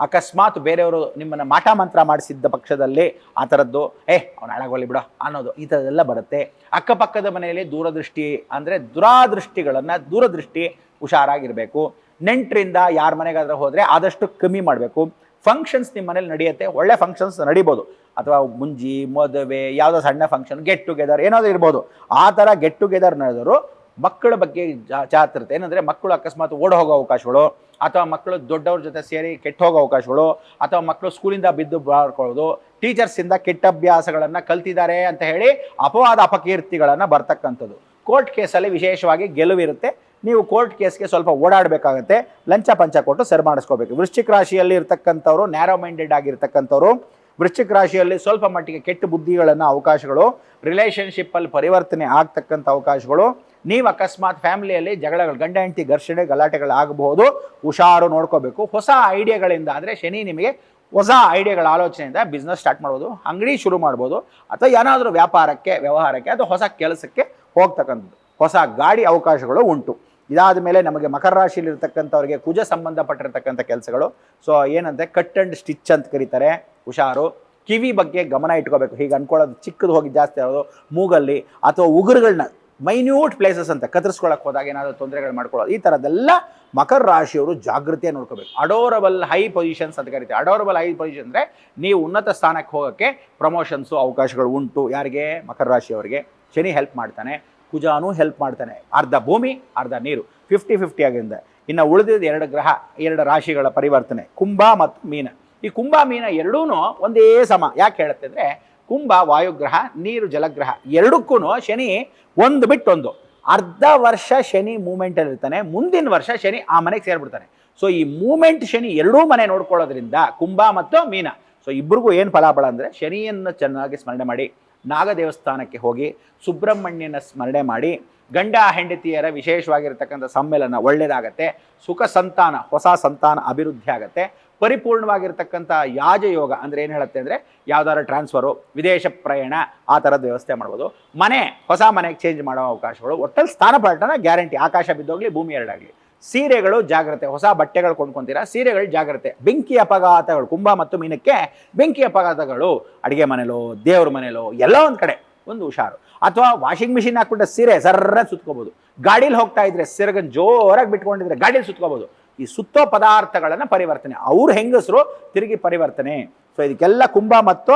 A: ಅಕಸ್ಮಾತ್ ಬೇರೆಯವರು ನಿಮ್ಮನ್ನು ಮಾಟ ಮಂತ್ರ ಮಾಡಿಸಿದ್ದ ಪಕ್ಷದಲ್ಲಿ ಆ ಥರದ್ದು, ಏ, ಅವ್ನು ಹಾಳಾಗೋಲಿ ಬಿಡೋ ಅನ್ನೋದು ಈ ಥರದೆಲ್ಲ ಬರುತ್ತೆ. ಅಕ್ಕಪಕ್ಕದ ಮನೆಯಲ್ಲಿ ದೂರದೃಷ್ಟಿ ಅಂದರೆ ದುರಾದೃಷ್ಟಿಗಳನ್ನು ದೂರದೃಷ್ಟಿ ಹುಷಾರಾಗಿರಬೇಕು. ನೆಂಟರಿಂದ ಯಾರ ಮನೆಗಾದ್ರೂ ಹೋದರೆ ಆದಷ್ಟು ಕಮ್ಮಿ ಮಾಡಬೇಕು. ಫಂಕ್ಷನ್ಸ್ ನಿಮ್ಮ ಮನೇಲಿ ನಡೆಯುತ್ತೆ, ಒಳ್ಳೆ ಫಂಕ್ಷನ್ಸ್ ನಡಿಬೋದು. ಅಥವಾ ಮುಂಜಿ, ಮದುವೆ, ಯಾವುದೋ ಸಣ್ಣ ಫಂಕ್ಷನ್ ಗೆಟ್ ಟುಗೆದರ್ ಏನಾದರೂ ಇರ್ಬೋದು. ಆ ಥರ ಗೆಟ್ ಟುಗೆದರ್ ನಡೆದರು ಮಕ್ಕಳ ಬಗ್ಗೆ ಜಾ- ಜಾಗೃತೆ ಏನಂದರೆ ಮಕ್ಕಳು ಅಕಸ್ಮಾತ್ ಓಡ ಹೋಗೋ ಅವಕಾಶಗಳು, ಅಥವಾ ಮಕ್ಕಳು ದೊಡ್ಡವ್ರ ಜೊತೆ ಸೇರಿ ಕೆಟ್ಟ ಹೋಗೋ ಅವಕಾಶಗಳು, ಅಥವಾ ಮಕ್ಕಳು ಸ್ಕೂಲಿಂದ ಬಿದ್ದು ಬಾರ್ಕೊಳ್ಳೋದು, ಟೀಚರ್ಸಿಂದ ಕೆಟ್ಟ ಅಭ್ಯಾಸಗಳನ್ನು ಕಲ್ತಿದ್ದಾರೆ ಅಂತ ಹೇಳಿ ಅಪವಾದ ಅಪಕೀರ್ತಿಗಳನ್ನು ಬರ್ತಕ್ಕಂಥದ್ದು. ಕೋರ್ಟ್ ಕೇಸಲ್ಲಿ ವಿಶೇಷವಾಗಿ ಗೆಲುವಿರುತ್ತೆ. ನೀವು ಕೋರ್ಟ್ ಕೇಸ್ಗೆ ಸ್ವಲ್ಪ ಓಡಾಡಬೇಕಾಗತ್ತೆ. ಲಂಚ ಪಂಚ ಕೊಟ್ಟು ಸರಿ ಮಾಡಿಸ್ಕೋಬೇಕು. ವೃಶ್ಚಿಕ ರಾಶಿಯಲ್ಲಿ ಇರ್ತಕ್ಕಂಥವ್ರು ನ್ಯಾರೋ ಮೈಂಡೆಡ್ ಆಗಿರ್ತಕ್ಕಂಥವ್ರು, ವೃಶ್ಚಿಕ ರಾಶಿಯಲ್ಲಿ ಸ್ವಲ್ಪ ಮಟ್ಟಿಗೆ ಕೆಟ್ಟ ಬುದ್ಧಿಗಳನ್ನು ಅವಕಾಶಗಳು, ರಿಲೇಷನ್ಶಿಪ್ಪಲ್ಲಿ ಪರಿವರ್ತನೆ ಆಗ್ತಕ್ಕಂಥ ಅವಕಾಶಗಳು ನೀವು ಅಕಸ್ಮಾತ್ ಫ್ಯಾಮಿಲಿಯಲ್ಲಿ ಜಗಳಗಳು, ಗಂಡ, ಹೆಂಡತಿ, ಘರ್ಷಣೆ ಗಲಾಟೆಗಳಾಗಬಹುದು ಹುಷಾರು ನೋಡ್ಕೋಬೇಕು. ಹೊಸ ಐಡಿಯಾಗಳಿಂದ ಅಂದರೆ ಶನಿ ನಿಮಗೆ ಹೊಸ ಐಡಿಯಾಗಳ ಆಲೋಚನೆಯಿಂದ ಬಿಸ್ನೆಸ್ ಸ್ಟಾರ್ಟ್ ಮಾಡ್ಬೋದು. ಅಂಗಡಿ ಶುರು ಮಾಡ್ಬೋದು. ಅಥವಾ ಏನಾದರೂ ವ್ಯಾಪಾರಕ್ಕೆ, ವ್ಯವಹಾರಕ್ಕೆ ಅಥವಾ ಹೊಸ ಕೆಲಸಕ್ಕೆ ಹೋಗ್ತಕ್ಕಂಥದ್ದು. ಹೊಸ ಗಾಡಿ ಅವಕಾಶಗಳು ಉಂಟು. ಇದಾದ ಮೇಲೆ ನಮಗೆ ಮಕರ ರಾಶಿಯಲ್ಲಿರ್ತಕ್ಕಂಥವ್ರಿಗೆ ಕುಜ ಸಂಬಂಧಪಟ್ಟಿರ್ತಕ್ಕಂಥ ಕೆಲಸಗಳು. ಸೊ ಏನಂತೆ ಕಟ್ ಆ್ಯಂಡ್ ಸ್ಟಿಚ್ ಅಂತ ಕರೀತಾರೆ. ಹುಷಾರು. ಕಿವಿ ಬಗ್ಗೆ ಗಮನ ಇಟ್ಕೋಬೇಕು. ಹೀಗೆ ಅನ್ಕೊಳ್ಳೋದು ಚಿಕ್ಕದು ಹೋಗಿ ಜಾಸ್ತಿ ಆಗೋದು, ಮೂಗಲ್ಲಿ ಅಥವಾ ಉಗುರುಗಳನ್ನ ಮೈನ್ಯೂಟ್ ಪ್ಲೇಸಸ್ ಅಂತ ಕತ್ತರಿಸ್ಕೊಳ್ಳೋಕೆ ಹೋದಾಗ ಏನಾದರೂ ತೊಂದರೆಗಳು ಮಾಡ್ಕೊಳ್ಳೋದು. ಈ ಥರದ್ದೆಲ್ಲ ಮಕರ ರಾಶಿಯವರು ಜಾಗೃತಿಯನ್ನು ನೋಡ್ಕೋಬೇಕು. ಅಡೋರಬಲ್ ಹೈ ಪೊಸಿಷನ್ಸ್ ಅಂತ ಕರಿತೀವಿ. ಅಡೋರಬಲ್ ಹೈ ಪೊಸಿಷನ್ ಅಂದರೆ ನೀವು ಉನ್ನತ ಸ್ಥಾನಕ್ಕೆ ಹೋಗೋಕ್ಕೆ ಪ್ರಮೋಷನ್ಸು ಅವಕಾಶಗಳು ಉಂಟು. ಯಾರಿಗೆ? ಮಕರ ರಾಶಿಯವರಿಗೆ. ಶನಿ ಹೆಲ್ಪ್ ಮಾಡ್ತಾನೆ. ಕುಜಾನು ಹೆಲ್ಪ್ ಮಾಡ್ತಾನೆ. ಅರ್ಧ ಭೂಮಿ, ಅರ್ಧ ನೀರು. ಫಿಫ್ಟಿ ಫಿಫ್ಟಿ ಆಗಿಂದ. ಇನ್ನು ಉಳಿದಿದ್ದ ಎರಡು ಗ್ರಹ, ಎರಡು ರಾಶಿಗಳ ಪರಿವರ್ತನೆ. ಕುಂಭ ಮತ್ತು ಮೀನ. ಈ ಕುಂಭ, ಮೀನ ಎರಡೂ ಒಂದೇ ಸಮ. ಯಾಕೆ ಹೇಳುತ್ತೆ ಅಂದರೆ ಕುಂಭ, ವಾಯುಗ್ರಹ, ನೀರು, ಜಲಗ್ರಹ ಎರಡಕ್ಕೂ ಶನಿ ಒಂದು ಬಿಟ್ಟೊಂದು. ಅರ್ಧ ವರ್ಷ ಶನಿ ಮೂಮೆಂಟಲ್ಲಿ ಇರ್ತಾನೆ, ಮುಂದಿನ ವರ್ಷ ಶನಿ ಆ ಮನೆಗೆ ಸೇರಿಬಿಡ್ತಾನೆ. ಸೊ ಈ ಮೂಮೆಂಟ್ ಶನಿ ಎರಡೂ ಮನೆ ನೋಡ್ಕೊಳ್ಳೋದ್ರಿಂದ ಕುಂಭ ಮತ್ತು ಮೀನ. ಸೊ ಇಬ್ಬರಿಗೂ ಏನು ಫಲಾಫಲ ಅಂದರೆ ಶನಿಯನ್ನು ಚೆನ್ನಾಗಿ ಸ್ಮರಣೆ ಮಾಡಿ ನಾಗ ದೇವಸ್ಥಾನಕ್ಕೆ ಹೋಗಿ, ಸುಬ್ರಹ್ಮಣ್ಯನ ಸ್ಮರಣೆ ಮಾಡಿ, ಗಂಡ ಹೆಂಡತಿಯರ ವಿಶೇಷವಾಗಿರ್ತಕ್ಕಂಥ ಸಮ್ಮೇಳನ ಒಳ್ಳೆಯದಾಗತ್ತೆ ಸುಖ ಸಂತಾನ, ಹೊಸ ಸಂತಾನ ಅಭಿವೃದ್ಧಿ ಆಗತ್ತೆ. ಪರಿಪೂರ್ಣವಾಗಿರ್ತಕ್ಕಂಥ ಯಾಜಯೋಗ ಅಂದರೆ ಏನು ಹೇಳುತ್ತೆ ಅಂದರೆ ಯಾವ್ದಾದ್ರು ಟ್ರಾನ್ಸ್ಫರು ವಿದೇಶ ಪ್ರಯಾಣ ಆ ಥರದ ವ್ಯವಸ್ಥೆ ಮಾಡ್ಬೋದು. ಮನೆ, ಹೊಸ ಮನೆಗೆ ಚೇಂಜ್ ಮಾಡೋ ಅವಕಾಶಗಳು ಒಟ್ಟಲ್ಲಿ ಸ್ಥಾನ ಪಲ್ಟನ ಗ್ಯಾರಂಟಿ ಆಕಾಶ ಬಿದ್ದೋಗ್ಲಿ, ಭೂಮಿ ಎರಡಾಗಲಿ. ಸೀರೆಗಳು ಜಾಗ್ರತೆ, ಹೊಸ ಬಟ್ಟೆಗಳು ಕೊಂಡ್ಕೊಂತೀರಾ, ಸೀರೆಗಳು ಜಾಗ್ರತೆ. ಬೆಂಕಿ ಅಪಘಾತಗಳು, ಕುಂಭ ಮತ್ತು ಮೀನಕ್ಕೆ ಬೆಂಕಿ ಅಪಘಾತಗಳು, ಅಡುಗೆ ಮನೇಲೋ, ದೇವ್ರ ಮನೇಲೋ, ಎಲ್ಲ ಒಂದು ಕಡೆ, ಒಂದು ಹುಷಾರು. ಅಥವಾ ವಾಷಿಂಗ್ ಮಿಷಿನ್ ಹಾಕ್ಬಿಟ್ಟ ಸೀರೆ ಸರ್ರ ಸುತ್ಕೋಬೋದು. ಗಾಡೀಲಿ ಹೋಗ್ತಾ ಇದ್ರೆ, ಸೀರೆಗನ್ ಜೋರಾಗಿ ಬಿಟ್ಕೊಂಡಿದ್ರೆ ಗಾಡೀಲಿ ಸುತ್ಕೋಬೋದು. ಈ ಸುತ್ತೋ ಪದಾರ್ಥಗಳನ್ನು ಪರಿವರ್ತನೆ. ಅವ್ರ ಹೆಂಗಸರು ತಿರುಗಿ ಪರಿವರ್ತನೆ. ಸೊ ಇದಕ್ಕೆಲ್ಲ ಕುಂಭ ಮತ್ತು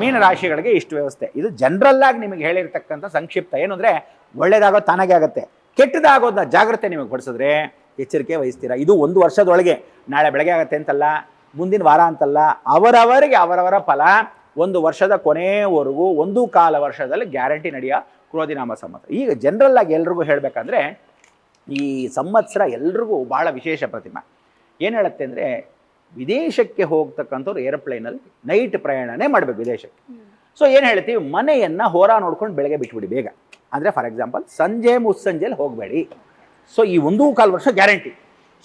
A: ಮೀನ ರಾಶಿಗಳಿಗೆ ಇಷ್ಟು ವ್ಯವಸ್ಥೆ. ಇದು ಜನರಲ್ ಆಗಿ ನಿಮಗೆ ಹೇಳಿರ್ತಕ್ಕಂಥ ಸಂಕ್ಷಿಪ್ತ. ಏನು ಅಂದರೆ ಒಳ್ಳೇದಾಗೋದು ತಾನಾಗೆ ಆಗುತ್ತೆ. ಕೆಟ್ಟದಾಗೋದನ್ನ ಜಾಗ್ರತೆ ನಿಮಗೆ ಪಡಿಸಿದ್ರೆ ಎಚ್ಚರಿಕೆ ವಹಿಸ್ತೀರಾ? ಇದು ಒಂದು ವರ್ಷದೊಳಗೆ. ನಾಳೆ ಬೆಳಗ್ಗೆ ಆಗುತ್ತೆ ಅಂತಲ್ಲ, ಮುಂದಿನ ವಾರ ಅಂತಲ್ಲ, ಅವರವರಿಗೆ ಅವರವರ ಫಲ ಒಂದು ವರ್ಷದ ಕೊನೆಯವರೆಗೂ ಒಂದು ಕಾಲ ವರ್ಷದಲ್ಲಿ ಗ್ಯಾರಂಟಿ ನಡೆಯೋ ಕ್ರೋಧಿನಾಮ ಸಂಬಂಧ ಈಗ ಜನರಲ್ ಆಗಿ ಎಲ್ರಿಗೂ ಹೇಳಬೇಕಂದ್ರೆ ಈ ಸಂವತ್ಸರ ಎಲ್ರಿಗೂ ಭಾಳ ವಿಶೇಷ ಪ್ರತಿಮೆ. ಏನು ಹೇಳುತ್ತೆ ಅಂದರೆ ವಿದೇಶಕ್ಕೆ ಹೋಗ್ತಕ್ಕಂಥವ್ರು ಏರೋಪ್ಲೇನಲ್ಲಿ ನೈಟ್ ಪ್ರಯಾಣನೇ ಮಾಡಬೇಕು ವಿದೇಶಕ್ಕೆ. ಸೊ ಏನು ಹೇಳ್ತೀವಿ? ಮನೆಯನ್ನು ಹೋರ ನೋಡ್ಕೊಂಡು ಬೆಳಗ್ಗೆ ಬಿಟ್ಬಿಡಿ ಬೇಗ. ಅಂದರೆ ಫಾರ್ ಎಕ್ಸಾಂಪಲ್ ಸಂಜೆ ಮುಸ್ಸಂಜೆಲಿ ಹೋಗಬೇಡಿ. ಸೊ ಈ ಒಂದೂ ಕಾಲು ವರ್ಷ ಗ್ಯಾರಂಟಿ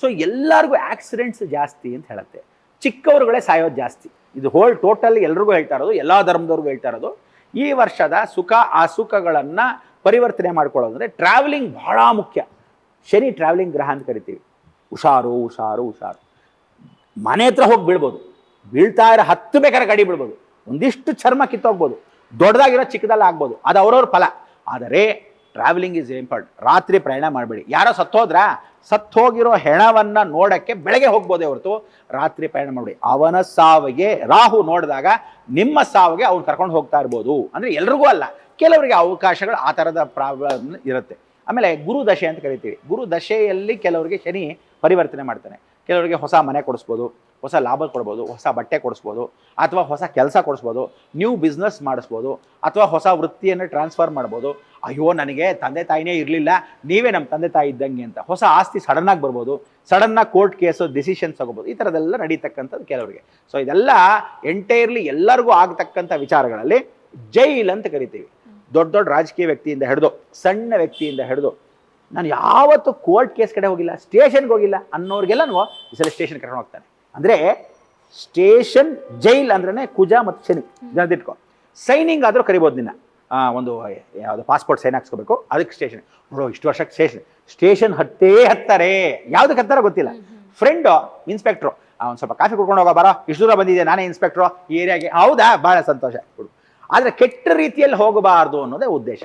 A: ಸೊ ಎಲ್ಲರಿಗೂ ಆಕ್ಸಿಡೆಂಟ್ಸ್ ಜಾಸ್ತಿ ಅಂತ ಹೇಳುತ್ತೆ. ಚಿಕ್ಕವರುಗಳೇ ಸಾಯೋದು ಜಾಸ್ತಿ. ಇದು ಹೋಲ್ ಟೋಟಲ್ ಎಲ್ರಿಗೂ ಹೇಳ್ತಾ ಇರೋದು ಎಲ್ಲ ಧರ್ಮದವ್ರಿಗೂ ಹೇಳ್ತಾ ಇರೋದು. ಈ ವರ್ಷದ ಸುಖ ಆ ಸುಖಗಳನ್ನು ಪರಿವರ್ತನೆ ಮಾಡ್ಕೊಳ್ಳೋದಂದ್ರೆ ಟ್ರಾವೆಲಿಂಗ್ ಭಾಳ ಮುಖ್ಯ. ಶನಿ ಟ್ರಾವೆಲಿಂಗ್ ಗ್ರಹ ಅಂತ ಕರಿತೀವಿ. ಹುಷಾರು ಹುಷಾರು ಹುಷಾರು. ಮನೆ ಹತ್ರ ಹೋಗಿ ಬೀಳ್ಬೋದು. ಬೀಳ್ತಾ ಇರೋ ಹತ್ತು ಬೇಕಾದ್ರೆ ಗಾಡಿ ಬಿಡ್ಬೋದು ಒಂದಿಷ್ಟು ಚರ್ಮ ಕಿತ್ತೋಗ್ಬೋದು. ದೊಡ್ಡದಾಗಿರೋ ಚಿಕ್ಕದಲ್ಲಿ ಆಗ್ಬೋದು. ಅದು ಅವ್ರವ್ರ ಫಲ. ಆದರೆ ಟ್ರಾವೆಲಿಂಗ್ ಈಸ್ ಇಂಪಾರ್ಟೆಂಟ್ ರಾತ್ರಿ ಪ್ರಯಾಣ ಮಾಡಬೇಡಿ. ಯಾರೋ ಸತ್ತೋದ್ರಾ? ಸತ್ತೋಗಿರೋ ಹೆಣವನ್ನು ನೋಡೋಕ್ಕೆ ಬೆಳಗ್ಗೆ ಹೋಗ್ಬೋದೇ ಹೊರತು ರಾತ್ರಿ ಪ್ರಯಾಣ ಮಾಡಿ ಅವನ ಸಾವಿಗೆ ರಾಹು ನೋಡಿದಾಗ ನಿಮ್ಮ ಸಾವಿಗೆ ಅವ್ನು ಕರ್ಕೊಂಡು ಹೋಗ್ತಾ ಇರ್ಬೋದು. ಅಂದರೆ ಎಲ್ರಿಗೂ ಅಲ್ಲ. ಕೆಲವರಿಗೆ ಅವಕಾಶಗಳು ಆ ಥರದ ಪ್ರಾಬ್ಲಮ್ ಇರುತ್ತೆ. ಆಮೇಲೆ ಗುರು ದಶೆ ಅಂತ ಕರಿತೀವಿ. ಗುರು ದಶೆಯಲ್ಲಿ ಕೆಲವರಿಗೆ ಶನಿ ಪರಿವರ್ತನೆ ಮಾಡ್ತಾನೆ. ಕೆಲವರಿಗೆ ಹೊಸ ಮನೆ ಕೊಡಿಸ್ಬೋದು, ಹೊಸ ಲಾಭ ಕೊಡ್ಬೋದು, ಹೊಸ ಬಟ್ಟೆ ಕೊಡಿಸ್ಬೋದು, ಅಥವಾ ಹೊಸ ಕೆಲಸ ಕೊಡಿಸ್ಬೋದು ನ್ಯೂ ಬಿಸ್ನೆಸ್ ಮಾಡಿಸ್ಬೋದು, ಅಥವಾ ಹೊಸ ವೃತ್ತಿಯನ್ನು ಟ್ರಾನ್ಸ್ಫರ್ ಮಾಡ್ಬೋದು. ಅಯ್ಯೋ, ನನಗೆ ತಂದೆ ತಾಯಿನೇ ಇರಲಿಲ್ಲ, ನೀವೇ ನಮ್ಮ ತಂದೆ ತಾಯಿ ಇದ್ದಂಗೆ ಅಂತ. ಹೊಸ ಆಸ್ತಿ ಸಡನ್ನಾಗಿ ಬರ್ಬೋದು ಸಡನ್ನಾಗಿ ಕೋರ್ಟ್ ಕೇಸು ಡಿಸಿಷನ್ಸ್ ತಗೋಬೋದು. ಈ ಥರದೆಲ್ಲ ನಡೀತಕ್ಕಂಥದ್ದು ಕೆಲವರಿಗೆ. ಸೊ ಇದೆಲ್ಲ ಎಂಟೈರ್ಲಿ ಎಲ್ಲರಿಗೂ ಆಗ್ತಕ್ಕಂಥ ವಿಚಾರಗಳಲ್ಲಿ ಜೈಲ್ ಅಂತ ಕರಿತೀವಿ. ದೊಡ್ಡ ದೊಡ್ಡ ರಾಜಕೀಯ ವ್ಯಕ್ತಿಯಿಂದ ಹಿಡಿದು, ಸಣ್ಣ ವ್ಯಕ್ತಿಯಿಂದ ಹಿಡಿದು, ನಾನು ಯಾವತ್ತೂ ಕೋರ್ಟ್ ಕೇಸ್ ಕಡೆ ಹೋಗಿಲ್ಲ, ಸ್ಟೇಷನ್ಗೆ ಹೋಗಿಲ್ಲ ಅನ್ನೋರಿಗೆಲ್ಲನೂ ಈ ಸಲ ಸ್ಟೇಷನ್ ಕರ್ಕೊಂಡು ಹೋಗ್ತಾನೆ ಅಂದರೆ ಸ್ಟೇಷನ್ ಜೈಲ್ ಅಂದ್ರೆ ಕುಜ ಮತ್ತು ಶನಿ. ಜನದಿಟ್ಕೊ ಸೈನಿಂಗ್ ಆದರೂ ಕರಿಬೋದು ನಿನ್ನ. ಒಂದು, ಯಾವುದು ಪಾಸ್ಪೋರ್ಟ್ ಸೈನ್ ಹಾಕ್ಸ್ಕೋಬೇಕು, ಅದಕ್ಕೆ ಸ್ಟೇಷನ್. ನೋಡು, ಇಷ್ಟು ವರ್ಷಕ್ಕೆ ಸ್ಟೇಷನ್. ಸ್ಟೇಷನ್ ಹತ್ತೇ ಹತ್ತಾರೆ. ಯಾವುದಕ್ಕೆ ಹತ್ತಾರ ಗೊತ್ತಿಲ್ಲ. ಫ್ರೆಂಡು ಇನ್ಸ್ಪೆಕ್ಟ್ರು ಒಂದು ಸ್ವಲ್ಪ ಕಾಫಿ ಕುಡ್ಕೊಂಡು ಹೋಗೋ, ಬರೋ. ಇಷ್ಟು ದೂರ ಬಂದಿದೆ ನಾನೇ ಇನ್ಸ್ಪೆಕ್ಟ್ರು ಈ ಏರಿಯಾಗೆ. ಹೌದಾ? ಭಾಳ ಸಂತೋಷ. ಆದರೆ ಕೆಟ್ಟ ರೀತಿಯಲ್ಲಿ ಹೋಗಬಾರ್ದು ಅನ್ನೋದೇ ಉದ್ದೇಶ.